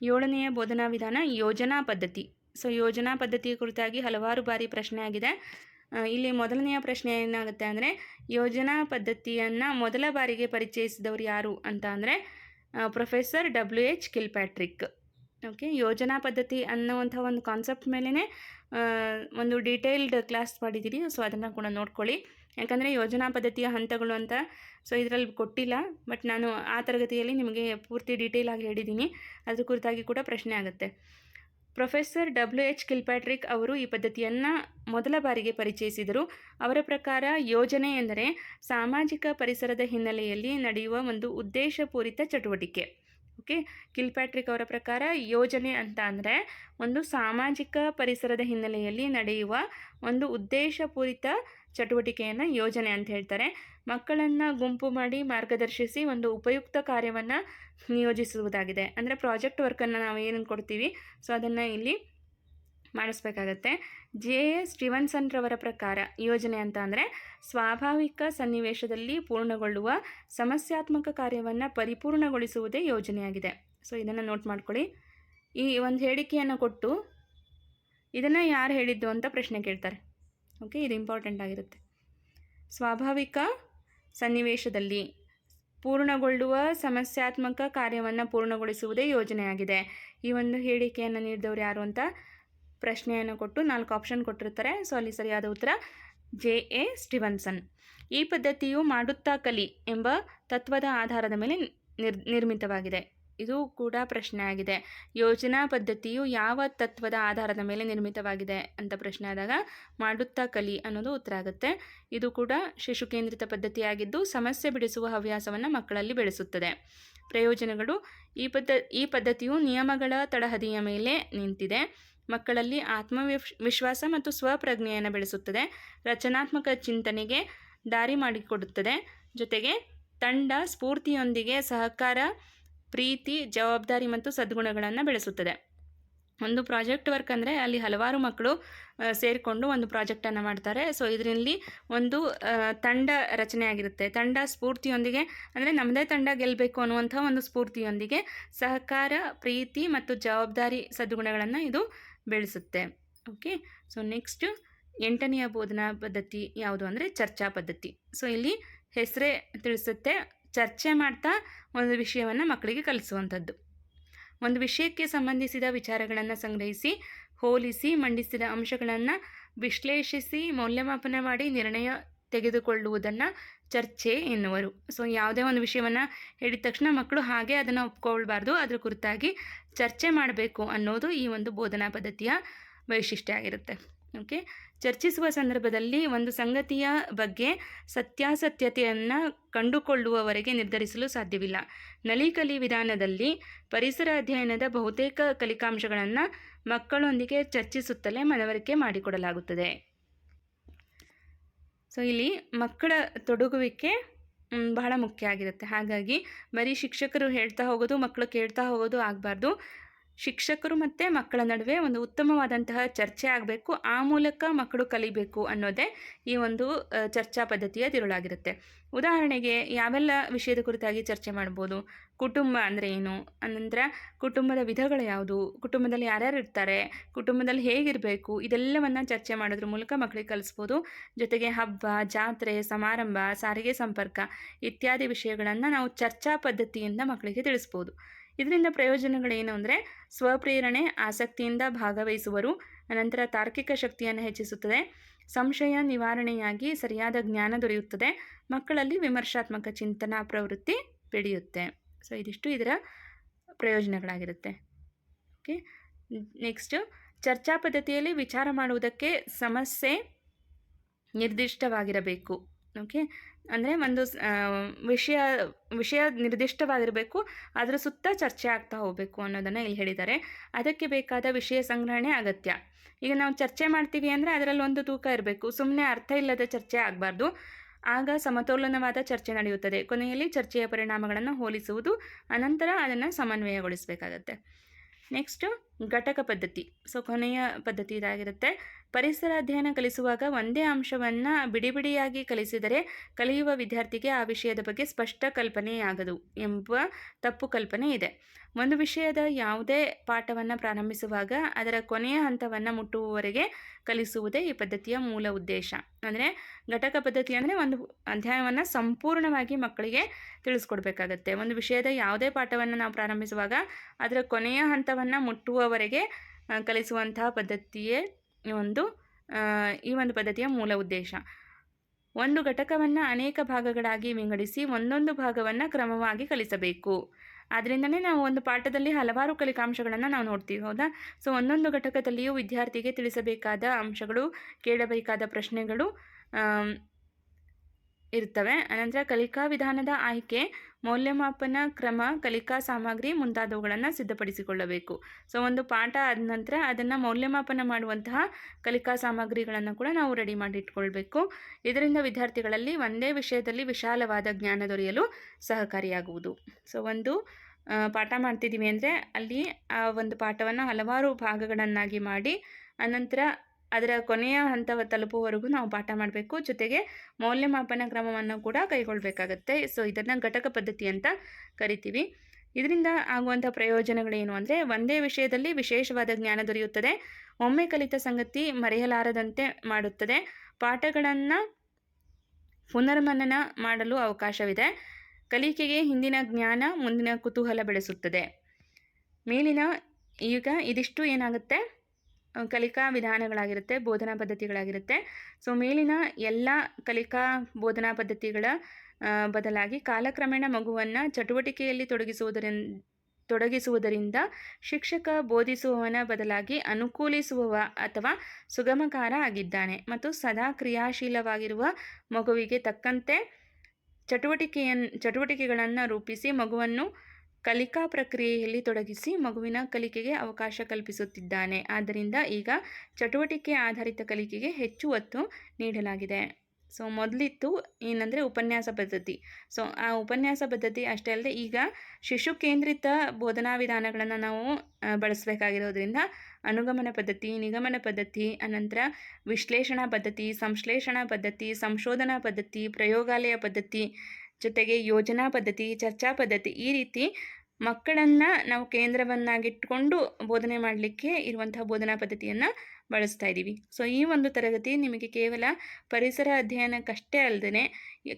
S1: ಏಳನೆಯ ಬೋಧನಾ ವಿಧಾನ ಯೋಜನಾ ಪದ್ಧತಿ. ಸೊ ಯೋಜನಾ ಪದ್ಧತಿಯ ಕುರಿತಾಗಿ ಹಲವಾರು ಬಾರಿ ಪ್ರಶ್ನೆ ಆಗಿದೆ. ಇಲ್ಲಿ ಮೊದಲನೆಯ ಪ್ರಶ್ನೆ ಏನಾಗುತ್ತೆ ಅಂದರೆ, ಯೋಜನಾ ಪದ್ಧತಿಯನ್ನು ಮೊದಲ ಬಾರಿಗೆ ಪರಿಚಯಿಸಿದವರು ಯಾರು ಅಂತ ಅಂದರೆ professor W H Kilpatrick. Okay, ಯೋಜನಾ ಪದ್ಧತಿ ಅನ್ನುವಂಥ ಒಂದು ಕಾನ್ಸೆಪ್ಟ್ ಮೇಲೇ ಒಂದು ಡೀಟೇಲ್ಡ್ ಕ್ಲಾಸ್ ಮಾಡಿದ್ದೀನಿ ಸೊ ಅದನ್ನು ಕೂಡ ನೋಡ್ಕೊಳ್ಳಿ. ಯಾಕಂದರೆ ಯೋಜನಾ ಪದ್ಧತಿಯ ಹಂತಗಳು ಅಂತ, ಸೊ ಇದರಲ್ಲಿ ಕೊಟ್ಟಿಲ್ಲ. ಬಟ್ ನಾನು ಆ ತರಗತಿಯಲ್ಲಿ ನಿಮಗೆ ಪೂರ್ತಿ ಡೀಟೇಲ್ ಆಗಿ ಹೇಳಿದ್ದೀನಿ ಅದ್ರ ಕುರಿತಾಗಿ ಕೂಡ ಪ್ರಶ್ನೆ ಆಗುತ್ತೆ. ಪ್ರೊಫೆಸರ್ ಡಬ್ಲ್ಯೂ ಎಚ್ ಕಿಲ್ಪ್ಯಾಟ್ರಿಕ್ ಅವರು ಈ ಪದ್ಧತಿಯನ್ನು ಮೊದಲ ಬಾರಿಗೆ ಪರಿಚಯಿಸಿದರು. ಅವರ ಪ್ರಕಾರ ಯೋಜನೆ ಎಂದರೆ ಸಾಮಾಜಿಕ ಪರಿಸರದ ಹಿನ್ನೆಲೆಯಲ್ಲಿ ನಡೆಯುವ ಒಂದು ಉದ್ದೇಶಪೂರಿತ ಚಟುವಟಿಕೆ. ಓಕೆ ಕಿಲ್ಪ್ಯಾಟ್ರಿಕ್ ಅವರ ಪ್ರಕಾರ ಯೋಜನೆ ಅಂತ ಅಂದರೆ ಒಂದು ಸಾಮಾಜಿಕ ಪರಿಸರದ ಹಿನ್ನೆಲೆಯಲ್ಲಿ ನಡೆಯುವ ಒಂದು ಉದ್ದೇಶಪೂರಿತ ಚಟುವಟಿಕೆಯನ್ನು ಯೋಜನೆ ಅಂತ ಹೇಳ್ತಾರೆ. ಮಕ್ಕಳನ್ನು ಗುಂಪು ಮಾಡಿ ಮಾರ್ಗದರ್ಶಿಸಿ ಒಂದು ಉಪಯುಕ್ತ ಕಾರ್ಯವನ್ನು ನಿಯೋಜಿಸುವುದಾಗಿದೆ. ಅಂದರೆ ಪ್ರಾಜೆಕ್ಟ್ ವರ್ಕನ್ನು ನಾವು ಏನನ್ನು ಕೊಡ್ತೀವಿ? ಸೊ ಅದನ್ನು ಇಲ್ಲಿ ಮಾಡಿಸ್ಬೇಕಾಗತ್ತೆ. ಜೆ ಎಸ್ ಸ್ಟಿವನ್ಸನ್ರವರ ಪ್ರಕಾರ ಯೋಜನೆ ಅಂತ ಅಂದರೆ ಸ್ವಾಭಾವಿಕ ಸನ್ನಿವೇಶದಲ್ಲಿ ಪೂರ್ಣಗೊಳ್ಳುವ ಸಮಸ್ಯಾತ್ಮಕ ಕಾರ್ಯವನ್ನು ಪರಿಪೂರ್ಣಗೊಳಿಸುವುದೇ ಯೋಜನೆಯಾಗಿದೆ. ಸೊ, ಇದನ್ನು ನೋಟ್ ಮಾಡ್ಕೊಳ್ಳಿ. ಈ ಒಂದು ಹೇಳಿಕೆಯನ್ನು ಕೊಟ್ಟು ಇದನ್ನು ಯಾರು ಹೇಳಿದ್ದು ಅಂತ ಪ್ರಶ್ನೆ ಕೇಳ್ತಾರೆ. ಓಕೆ, ಇದು ಇಂಪಾರ್ಟೆಂಟ್ ಆಗಿರುತ್ತೆ. ಸ್ವಾಭಾವಿಕ ಸನ್ನಿವೇಶದಲ್ಲಿ ಪೂರ್ಣಗೊಳ್ಳುವ ಸಮಸ್ಯಾತ್ಮಕ ಕಾರ್ಯವನ್ನು ಪೂರ್ಣಗೊಳಿಸುವುದೇ ಯೋಜನೆಯಾಗಿದೆ. ಈ ಒಂದು ಹೇಳಿಕೆಯನ್ನು ನೀಡಿದವರು ಯಾರು ಅಂತ ಪ್ರಶ್ನೆಯನ್ನು ಕೊಟ್ಟು ನಾಲ್ಕು ಆಪ್ಷನ್ ಕೊಟ್ಟಿರ್ತಾರೆ. ಸೊ ಅಲ್ಲಿ ಸರಿಯಾದ ಉತ್ತರ ಜೆ ಎ ಸ್ಟಿವನ್ಸನ್ ಈ ಪದ್ಧತಿಯು ಮಾಡುತ್ತಾ ಕಲಿ ಎಂಬ ತತ್ವದ ಆಧಾರದ ಮೇಲೆ ನಿರ್, ನಿರ್ಮಿತವಾಗಿದೆ. ಇದು ಕೂಡ ಪ್ರಶ್ನೆ ಆಗಿದೆ. ಯೋಜನಾ ಪದ್ಧತಿಯು ಯಾವ ತತ್ವದ ಆಧಾರದ ಮೇಲೆ ನಿರ್ಮಿತವಾಗಿದೆ ಅಂತ ಪ್ರಶ್ನೆ ಆದಾಗ ಮಾಡುತ್ತಾ ಕಲಿ ಅನ್ನೋದು ಉತ್ತರ ಆಗುತ್ತೆ. ಇದು ಕೂಡ ಶಿಶು ಕೇಂದ್ರಿತ ಪದ್ಧತಿಯಾಗಿದ್ದು ಸಮಸ್ಯೆ ಬಿಡಿಸುವ ಹವ್ಯಾಸವನ್ನು ಮಕ್ಕಳಲ್ಲಿ ಬೆಳೆಸುತ್ತದೆ. ಪ್ರಯೋಜನಗಳು ಈ ಪದ್ಧ, ಈ ಪದ್ಧತಿಯು ನಿಯಮಗಳ ತಳಹದಿಯ ಮೇಲೆ ನಿಂತಿದೆ. ಮಕ್ಕಳಲ್ಲಿ ಆತ್ಮವಿಶ್ವಾಸ ವಿಶ್ವಾಸ ಮತ್ತು ಸ್ವಪ್ರಜ್ಞೆಯನ್ನು ಬೆಳೆಸುತ್ತದೆ. ರಚನಾತ್ಮಕ ಚಿಂತನೆಗೆ ದಾರಿ ಮಾಡಿಕೊಡುತ್ತದೆ. ಜೊತೆಗೆ ತಂಡ ಸ್ಫೂರ್ತಿಯೊಂದಿಗೆ ಸಹಕಾರ, ಪ್ರೀತಿ, ಜವಾಬ್ದಾರಿ ಮತ್ತು ಸದ್ಗುಣಗಳನ್ನು ಬೆಳೆಸುತ್ತದೆ. ಒಂದು ಪ್ರಾಜೆಕ್ಟ್ ವರ್ಕ್ ಅಂದರೆ ಅಲ್ಲಿ ಹಲವಾರು ಮಕ್ಕಳು ಸೇರಿಕೊಂಡು ಒಂದು ಪ್ರಾಜೆಕ್ಟನ್ನು ಮಾಡ್ತಾರೆ. ಸೊ, ಇದರಲ್ಲಿ ಒಂದು ತಂಡ ರಚನೆ ಆಗಿರುತ್ತೆ. ತಂಡ ಸ್ಫೂರ್ತಿಯೊಂದಿಗೆ ಅಂದರೆ ನಮ್ಮದೇ ತಂಡ ಗೆಲ್ಲಬೇಕು ಅನ್ನುವಂಥ ಒಂದು ಸ್ಫೂರ್ತಿಯೊಂದಿಗೆ ಸಹಕಾರ, ಪ್ರೀತಿ ಮತ್ತು ಜವಾಬ್ದಾರಿ, ಸದ್ಗುಣಗಳನ್ನು ಇದು ಬೆಳೆಸುತ್ತೆ. ಓಕೆ ಸೊ ನೆಕ್ಸ್ಟು ಎಂಟನೆಯ ಬೋಧನಾ ಪದ್ಧತಿ ಯಾವುದು ಅಂದರೆ ಚರ್ಚಾ ಪದ್ಧತಿ. ಸೊ ಇಲ್ಲಿ ಹೆಸರೇ ತಿಳಿಸುತ್ತೆ, ಚರ್ಚೆ ಮಾಡ್ತಾ ಒಂದು ವಿಷಯವನ್ನು ಮಕ್ಕಳಿಗೆ ಕಲಿಸುವಂಥದ್ದು. ಒಂದು ವಿಷಯಕ್ಕೆ ಸಂಬಂಧಿಸಿದ ವಿಚಾರಗಳನ್ನು ಸಂಗ್ರಹಿಸಿ, ಹೋಲಿಸಿ, ಮಂಡಿಸಿದ ಅಂಶಗಳನ್ನು ವಿಶ್ಲೇಷಿಸಿ, ಮೌಲ್ಯಮಾಪನ ಮಾಡಿ ನಿರ್ಣಯ ತೆಗೆದುಕೊಳ್ಳುವುದನ್ನು ಚರ್ಚೆ ಎನ್ನುವರು. ಸೊ ಯಾವುದೇ ಒಂದು ವಿಷಯವನ್ನು ಹೇಳಿದ ತಕ್ಷಣ ಮಕ್ಕಳು ಹಾಗೆ ಅದನ್ನು ಒಪ್ಕೊಳ್ಬಾರ್ದು. ಅದರ ಕುರಿತಾಗಿ ಚರ್ಚೆ ಮಾಡಬೇಕು ಅನ್ನೋದು ಈ ಒಂದು ಬೋಧನಾ ಪದ್ಧತಿಯ ವೈಶಿಷ್ಟ್ಯ ಆಗಿರುತ್ತೆ. ಓಕೆ ಚರ್ಚಿಸುವ ಸಂದರ್ಭದಲ್ಲಿ ಒಂದು ಸಂಗತಿಯ ಬಗ್ಗೆ ಸತ್ಯಾಸತ್ಯತೆಯನ್ನು ಕಂಡುಕೊಳ್ಳುವವರೆಗೆ ನಿರ್ಧರಿಸಲು ಸಾಧ್ಯವಿಲ್ಲ. ನಲಿಕಲಿ ವಿಧಾನದಲ್ಲಿ ಪರಿಸರ ಅಧ್ಯಯನದ ಬಹುತೇಕ ಕಲಿಕಾಂಶಗಳನ್ನು ಮಕ್ಕಳೊಂದಿಗೆ ಚರ್ಚಿಸುತ್ತಲೇ ಮನವರಿಕೆ ಮಾಡಿಕೊಡಲಾಗುತ್ತದೆ. ಸೊ ಇಲ್ಲಿ ಮಕ್ಕಳ ತೊಡಗುವಿಕೆ ಬಹಳ ಮುಖ್ಯ ಆಗಿರುತ್ತೆ. ಹಾಗಾಗಿ ಬರೀ ಶಿಕ್ಷಕರು ಹೇಳ್ತಾ ಹೋಗೋದು, ಮಕ್ಕಳು ಕೇಳ್ತಾ ಹೋಗೋದು ಆಗಬಾರ್ದು. ಶಿಕ್ಷಕರು ಮತ್ತು ಮಕ್ಕಳ ನಡುವೆ ಒಂದು ಉತ್ತಮವಾದಂತಹ ಚರ್ಚೆ ಆಗಬೇಕು, ಆ ಮೂಲಕ ಮಕ್ಕಳು ಕಲಿಬೇಕು ಅನ್ನೋದೇ ಈ ಒಂದು ಚರ್ಚಾ ಪದ್ಧತಿಯ ತಿರುಳಾಗಿರುತ್ತೆ. ಉದಾಹರಣೆಗೆ ಯಾವೆಲ್ಲ ವಿಷಯದ ಕುರಿತಾಗಿ ಚರ್ಚೆ ಮಾಡ್ಬೋದು? ಕುಟುಂಬ ಅಂದರೆ ಏನು? ಅನಂತರ ಕುಟುಂಬದ ವಿಧಗಳು ಯಾವುದು? ಕುಟುಂಬದಲ್ಲಿ ಯಾರ್ಯಾರು ಇರ್ತಾರೆ? ಕುಟುಂಬದಲ್ಲಿ ಹೇಗಿರಬೇಕು? ಇದೆಲ್ಲವನ್ನು ಚರ್ಚೆ ಮಾಡೋದ್ರ ಮೂಲಕ ಮಕ್ಕಳಿಗೆ ಕಲಿಸ್ಬೋದು. ಜೊತೆಗೆ ಹಬ್ಬ, ಜಾತ್ರೆ, ಸಮಾರಂಭ, ಸಾರಿಗೆ ಸಂಪರ್ಕ ಇತ್ಯಾದಿ ವಿಷಯಗಳನ್ನು ನಾವು ಚರ್ಚಾ ಪದ್ಧತಿಯಿಂದ ಮಕ್ಕಳಿಗೆ ತಿಳಿಸ್ಬೋದು. ಇದರಿಂದ ಪ್ರಯೋಜನಗಳೇನು ಅಂದರೆ ಸ್ವಪ್ರೇರಣೆ, ಆಸಕ್ತಿಯಿಂದ ಭಾಗವಹಿಸುವರು ಅನಂತರ ತಾರ್ಕಿಕ ಶಕ್ತಿಯನ್ನು ಹೆಚ್ಚಿಸುತ್ತದೆ, ಸಂಶಯ ನಿವಾರಣೆಯಾಗಿ ಸರಿಯಾದ ಜ್ಞಾನ ದೊರೆಯುತ್ತದೆ, ಮಕ್ಕಳಲ್ಲಿ ವಿಮರ್ಶಾತ್ಮಕ ಚಿಂತನಾ, ಪ್ರವೃತ್ತಿ ಬೆಳೆಯುತ್ತೆ. ಸೊ ಇದಿಷ್ಟು ಇದರ ಪ್ರಯೋಜನಗಳಾಗಿರುತ್ತೆ. ಓಕೆ ನೆಕ್ಸ್ಟು ಚರ್ಚಾ ಪದ್ಧತಿಯಲ್ಲಿ ವಿಚಾರ ಮಾಡುವುದಕ್ಕೆ ಸಮಸ್ಯೆ ನಿರ್ದಿಷ್ಟವಾಗಿರಬೇಕು. ಓಕೆ ಅಂದರೆ ಒಂದು ವಿಷಯ ವಿಷಯ ನಿರ್ದಿಷ್ಟವಾಗಿರಬೇಕು ಅದರ ಸುತ್ತ ಚರ್ಚೆ ಆಗ್ತಾ ಹೋಗಬೇಕು ಅನ್ನೋದನ್ನು ಇಲ್ಲಿ ಹೇಳಿದ್ದಾರೆ. ಅದಕ್ಕೆ ಬೇಕಾದ ವಿಷಯ ಸಂಗ್ರಹಣೆ ಅಗತ್ಯ. ಈಗ ನಾವು ಚರ್ಚೆ ಮಾಡ್ತೀವಿ ಅಂದರೆ ಅದರಲ್ಲಿ ಒಂದು ತೂಕ ಇರಬೇಕು. ಸುಮ್ಮನೆ ಅರ್ಥ ಇಲ್ಲದ ಚರ್ಚೆ ಆಗಬಾರ್ದು. ಆಗ ಸಮತೋಲನವಾದ ಚರ್ಚೆ ನಡೆಯುತ್ತದೆ. ಕೊನೆಯಲ್ಲಿ ಚರ್ಚೆಯ ಪರಿಣಾಮಗಳನ್ನು ಹೋಲಿಸುವುದು, ಅನಂತರ ಅದನ್ನು ಸಮನ್ವಯಗೊಳಿಸಬೇಕಾಗತ್ತೆ. ನೆಕ್ಸ್ಟು ಘಟಕ ಪದ್ಧತಿ. ಸೊ ಕೊನೆಯ ಪದ್ಧತಿ ಇದಾಗಿರುತ್ತೆ. ಪರಿಸರ ಅಧ್ಯಯನ ಕಲಿಸುವಾಗ ಒಂದೇ ಅಂಶವನ್ನು ಬಿಡಿ ಬಿಡಿಯಾಗಿ ಕಲಿಸಿದರೆ ಕಲಿಯುವ ವಿದ್ಯಾರ್ಥಿಗೆ ಆ ವಿಷಯದ ಬಗ್ಗೆ ಸ್ಪಷ್ಟ ಕಲ್ಪನೆಯಾಗದು ಎಂಬ ತಪ್ಪು ಕಲ್ಪನೆ ಇದೆ. ಒಂದು ವಿಷಯದ ಯಾವುದೇ ಪಾಠವನ್ನು ಪ್ರಾರಂಭಿಸುವಾಗ ಅದರ ಕೊನೆಯ ಹಂತವನ್ನು ಮುಟ್ಟುವವರೆಗೆ ಕಲಿಸುವುದೇ ಈ ಪದ್ಧತಿಯ ಮೂಲ ಉದ್ದೇಶ. ಅಂದರೆ ಘಟಕ ಪದ್ಧತಿ ಅಂದರೆ ಒಂದು ಅಧ್ಯಾಯವನ್ನು ಸಂಪೂರ್ಣವಾಗಿ ಮಕ್ಕಳಿಗೆ ತಿಳಿಸ್ಕೊಡ್ಬೇಕಾಗತ್ತೆ. ಒಂದು ವಿಷಯದ ಯಾವುದೇ ಪಾಠವನ್ನು ನಾವು ಪ್ರಾರಂಭಿಸುವಾಗ ಅದರ ಕೊನೆಯ ಹಂತವನ್ನು ಮುಟ್ಟುವವರೆಗೆ ಆ, ಕಲಿಸುವಂತಹ ಪದ್ಧತಿಯೇ ಒಂದು ಈ ಒಂದು ಪದ್ಧತಿಯ ಮೂಲ ಉದ್ದೇಶ. ಒಂದು ಘಟಕವನ್ನು ಅನೇಕ ಭಾಗಗಳಾಗಿ ವಿಂಗಡಿಸಿ ಒಂದೊಂದು ಭಾಗವನ್ನು ಕ್ರಮವಾಗಿ ಕಲಿಸಬೇಕು. ಆದ್ದರಿಂದನೇ ನಾವು ಒಂದು ಪಾಠದಲ್ಲಿ ಹಲವಾರು ಕಲಿಕಾಂಶಗಳನ್ನು ನಾವು ನೋಡ್ತೀವಿ ಹೌದಾ? ಸೊ ಒಂದೊಂದು ಘಟಕದಲ್ಲಿಯೂ ವಿದ್ಯಾರ್ಥಿಗೆ ತಿಳಿಸಬೇಕಾದ ಅಂಶಗಳು ಕೇಳಬೇಕಾದ ಪ್ರಶ್ನೆಗಳು ಇರ್ತವೆ. ಅನಂತರ ಕಲಿಕಾ ವಿಧಾನದ ಆಯ್ಕೆ, ಮೌಲ್ಯಮಾಪನ ಕ್ರಮ, ಕಲಿಕಾ ಸಾಮಗ್ರಿ ಮುಂತಾದವುಗಳನ್ನು ಸಿದ್ಧಪಡಿಸಿಕೊಳ್ಳಬೇಕು. ಸೊ ಒಂದು ಪಾಠ ಆದ ನಂತರ ಅದನ್ನು ಮೌಲ್ಯಮಾಪನ ಮಾಡುವಂತಹ ಕಲಿಕಾ ಸಾಮಗ್ರಿಗಳನ್ನು ಕೂಡ ನಾವು ರೆಡಿ ಮಾಡಿ ಇಟ್ಕೊಳ್ಬೇಕು. ಇದರಿಂದ ವಿದ್ಯಾರ್ಥಿಗಳಲ್ಲಿ ಒಂದೇ ವಿಷಯದಲ್ಲಿ ವಿಶಾಲವಾದ ಜ್ಞಾನ ದೊರೆಯಲು ಸಹಕಾರಿಯಾಗುವುದು. ಸೊ ಒಂದು ಪಾಠ ಮಾಡ್ತಿದ್ದೀವಿ ಅಂದರೆ ಅಲ್ಲಿ ಆ ಒಂದು ಪಾಠವನ್ನು ಹಲವಾರು ಭಾಗಗಳನ್ನಾಗಿ ಮಾಡಿ, ಅನಂತರ ಅದರ ಕೊನೆಯ ಹಂತ ತಲುಪುವವರೆಗೂ ನಾವು ಪಾಠ ಮಾಡಬೇಕು. ಜೊತೆಗೆ ಮೌಲ್ಯಮಾಪನ ಕ್ರಮವನ್ನು ಕೂಡ ಕೈಗೊಳ್ಳಬೇಕಾಗತ್ತೆ ಸೊ ಇದನ್ನು ಘಟಕ ಪದ್ಧತಿ ಅಂತ ಕರಿತೀವಿ. ಇದರಿಂದ ಆಗುವಂಥ ಪ್ರಯೋಜನಗಳೇನು ಅಂದರೆ ಒಂದೇ ವಿಷಯದಲ್ಲಿ ವಿಶೇಷವಾದ ಜ್ಞಾನ ದೊರೆಯುತ್ತದೆ. ಒಮ್ಮೆ ಕಲಿತ ಸಂಗತಿ ಮರೆಯಲಾರದಂತೆ ಮಾಡುತ್ತದೆ. ಪಾಠಗಳನ್ನು ಪುನರ್ಮನನ ಮಾಡಲು ಅವಕಾಶವಿದೆ. ಕಲಿಕೆಗೆ ಹಿಂದಿನ ಜ್ಞಾನ ಮುಂದಿನ ಕುತೂಹಲ ಬೆಳೆಸುತ್ತದೆ. ಮೇಲಿನ ಈಗ ಇದಿಷ್ಟು ಏನಾಗುತ್ತೆ? ಕಲಿಕಾ ವಿಧಾನಗಳಾಗಿರುತ್ತೆ, ಬೋಧನಾ ಪದ್ಧತಿಗಳಾಗಿರುತ್ತೆ. ಸೊ ಮೇಲಿನ ಎಲ್ಲ ಕಲಿಕಾ ಬೋಧನಾ ಪದ್ಧತಿಗಳ ಬದಲಾಗಿ ಕಾಲಕ್ರಮೇಣ ಮಗುವನ್ನು ಚಟುವಟಿಕೆಯಲ್ಲಿ ತೊಡಗಿಸುವುದರಿಂದ ತೊಡಗಿಸುವುದರಿಂದ ಶಿಕ್ಷಕ ಬೋಧಿಸುವವನ ಬದಲಾಗಿ ಅನುಕೂಲಿಸುವವ ಅಥವಾ ಸುಗಮಕಾರ ಆಗಿದ್ದಾನೆ. ಮತ್ತು ಸದಾ ಕ್ರಿಯಾಶೀಲವಾಗಿರುವ ಮಗುವಿಗೆ ತಕ್ಕಂತೆ ಚಟುವಟಿಕೆಯನ್ನು ಚಟುವಟಿಕೆಗಳನ್ನು ರೂಪಿಸಿ ಮಗುವನ್ನು ಕಲಿಕಾ ಪ್ರಕ್ರಿಯೆಯಲ್ಲಿ ತೊಡಗಿಸಿ ಮಗುವಿನ ಕಲಿಕೆಗೆ ಅವಕಾಶ ಕಲ್ಪಿಸುತ್ತಿದ್ದಾನೆ. ಆದ್ದರಿಂದ ಈಗ ಚಟುವಟಿಕೆ ಆಧಾರಿತ ಕಲಿಕೆಗೆ ಹೆಚ್ಚು ಒತ್ತು ನೀಡಲಾಗಿದೆ. ಸೊ, ಮೊದಲಿತ್ತು ಏನಂದರೆ ಉಪನ್ಯಾಸ ಪದ್ಧತಿ. ಸೊ, ಆ ಉಪನ್ಯಾಸ ಪದ್ಧತಿ ಅಷ್ಟೇ ಅಲ್ಲದೆ ಈಗ ಶಿಶು ಕೇಂದ್ರಿತ ಬೋಧನಾ ವಿಧಾನಗಳನ್ನು ನಾವು ಬಳಸಬೇಕಾಗಿರೋದ್ರಿಂದ ಅನುಗಮನ ಪದ್ಧತಿ, ನಿಗಮನ ಪದ್ಧತಿ, ಅನಂತರ ವಿಶ್ಲೇಷಣಾ ಪದ್ಧತಿ, ಸಂಶ್ಲೇಷಣಾ ಪದ್ಧತಿ, ಸಂಶೋಧನಾ ಪದ್ಧತಿ, ಪ್ರಯೋಗಾಲಯ ಪದ್ಧತಿ ಜೊತೆಗೆ ಯೋಜನಾ ಪದ್ಧತಿ, ಚರ್ಚಾ ಪದ್ಧತಿ ಈ ರೀತಿ ಮಕ್ಕಳನ್ನು ನಾವು ಕೇಂದ್ರವನ್ನಾಗಿಟ್ಕೊಂಡು ಬೋಧನೆ ಮಾಡಲಿಕ್ಕೆ ಇರುವಂತಹ ಬೋಧನಾ ಪದ್ಧತಿಯನ್ನು ಬಳಸ್ತಾ ಇದ್ದೀವಿ ಸೊ ಈ ಒಂದು ತರಗತಿ ನಿಮಗೆ ಕೇವಲ ಪರಿಸರ ಅಧ್ಯಯನಕ್ಕಷ್ಟೇ ಅಲ್ಲದೆ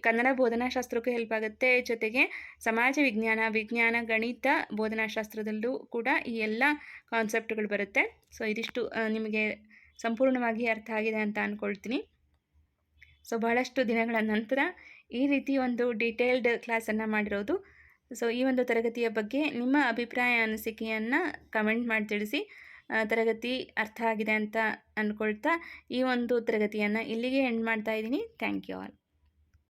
S1: ಕನ್ನಡ ಬೋಧನಾಶಾಸ್ತ್ರಕ್ಕೂ ಹೆಲ್ಪ್ ಆಗುತ್ತೆ. ಜೊತೆಗೆ ಸಮಾಜ ವಿಜ್ಞಾನ ವಿಜ್ಞಾನ, ಗಣಿತ ಬೋಧನಾಶಾಸ್ತ್ರದಲ್ಲೂ ಕೂಡ ಈ ಎಲ್ಲ ಕಾನ್ಸೆಪ್ಟ್ಗಳು ಬರುತ್ತೆ. ಸೊ ಇದಿಷ್ಟು ನಿಮಗೆ ಸಂಪೂರ್ಣವಾಗಿ ಅರ್ಥ ಆಗಿದೆ ಅಂತ ಅಂದ್ಕೊಳ್ತೀನಿ ಸೊ ಬಹಳಷ್ಟು ದಿನಗಳ ನಂತರ ಈ ರೀತಿ ಒಂದು ಡೀಟೇಲ್ಡ್ ಕ್ಲಾಸನ್ನು ಮಾಡಿರೋದು. ಸೊ ಈ ಒಂದು ತರಗತಿಯ ಬಗ್ಗೆ ನಿಮ್ಮ ಅಭಿಪ್ರಾಯ ಅನಿಸಿಕೆಯನ್ನು ಕಮೆಂಟ್ ಮಾಡಿ ತಿಳಿಸಿ. ತರಗತಿ ಅರ್ಥ ಆಗಿದೆ ಅಂತ ಅಂದ್ಕೊಳ್ತಾ ಈ ಒಂದು ತರಗತಿಯನ್ನು ಇಲ್ಲಿಗೆ ಎಂಡ್ ಮಾಡ್ತಾ ಇದ್ದೀನಿ. Thank you all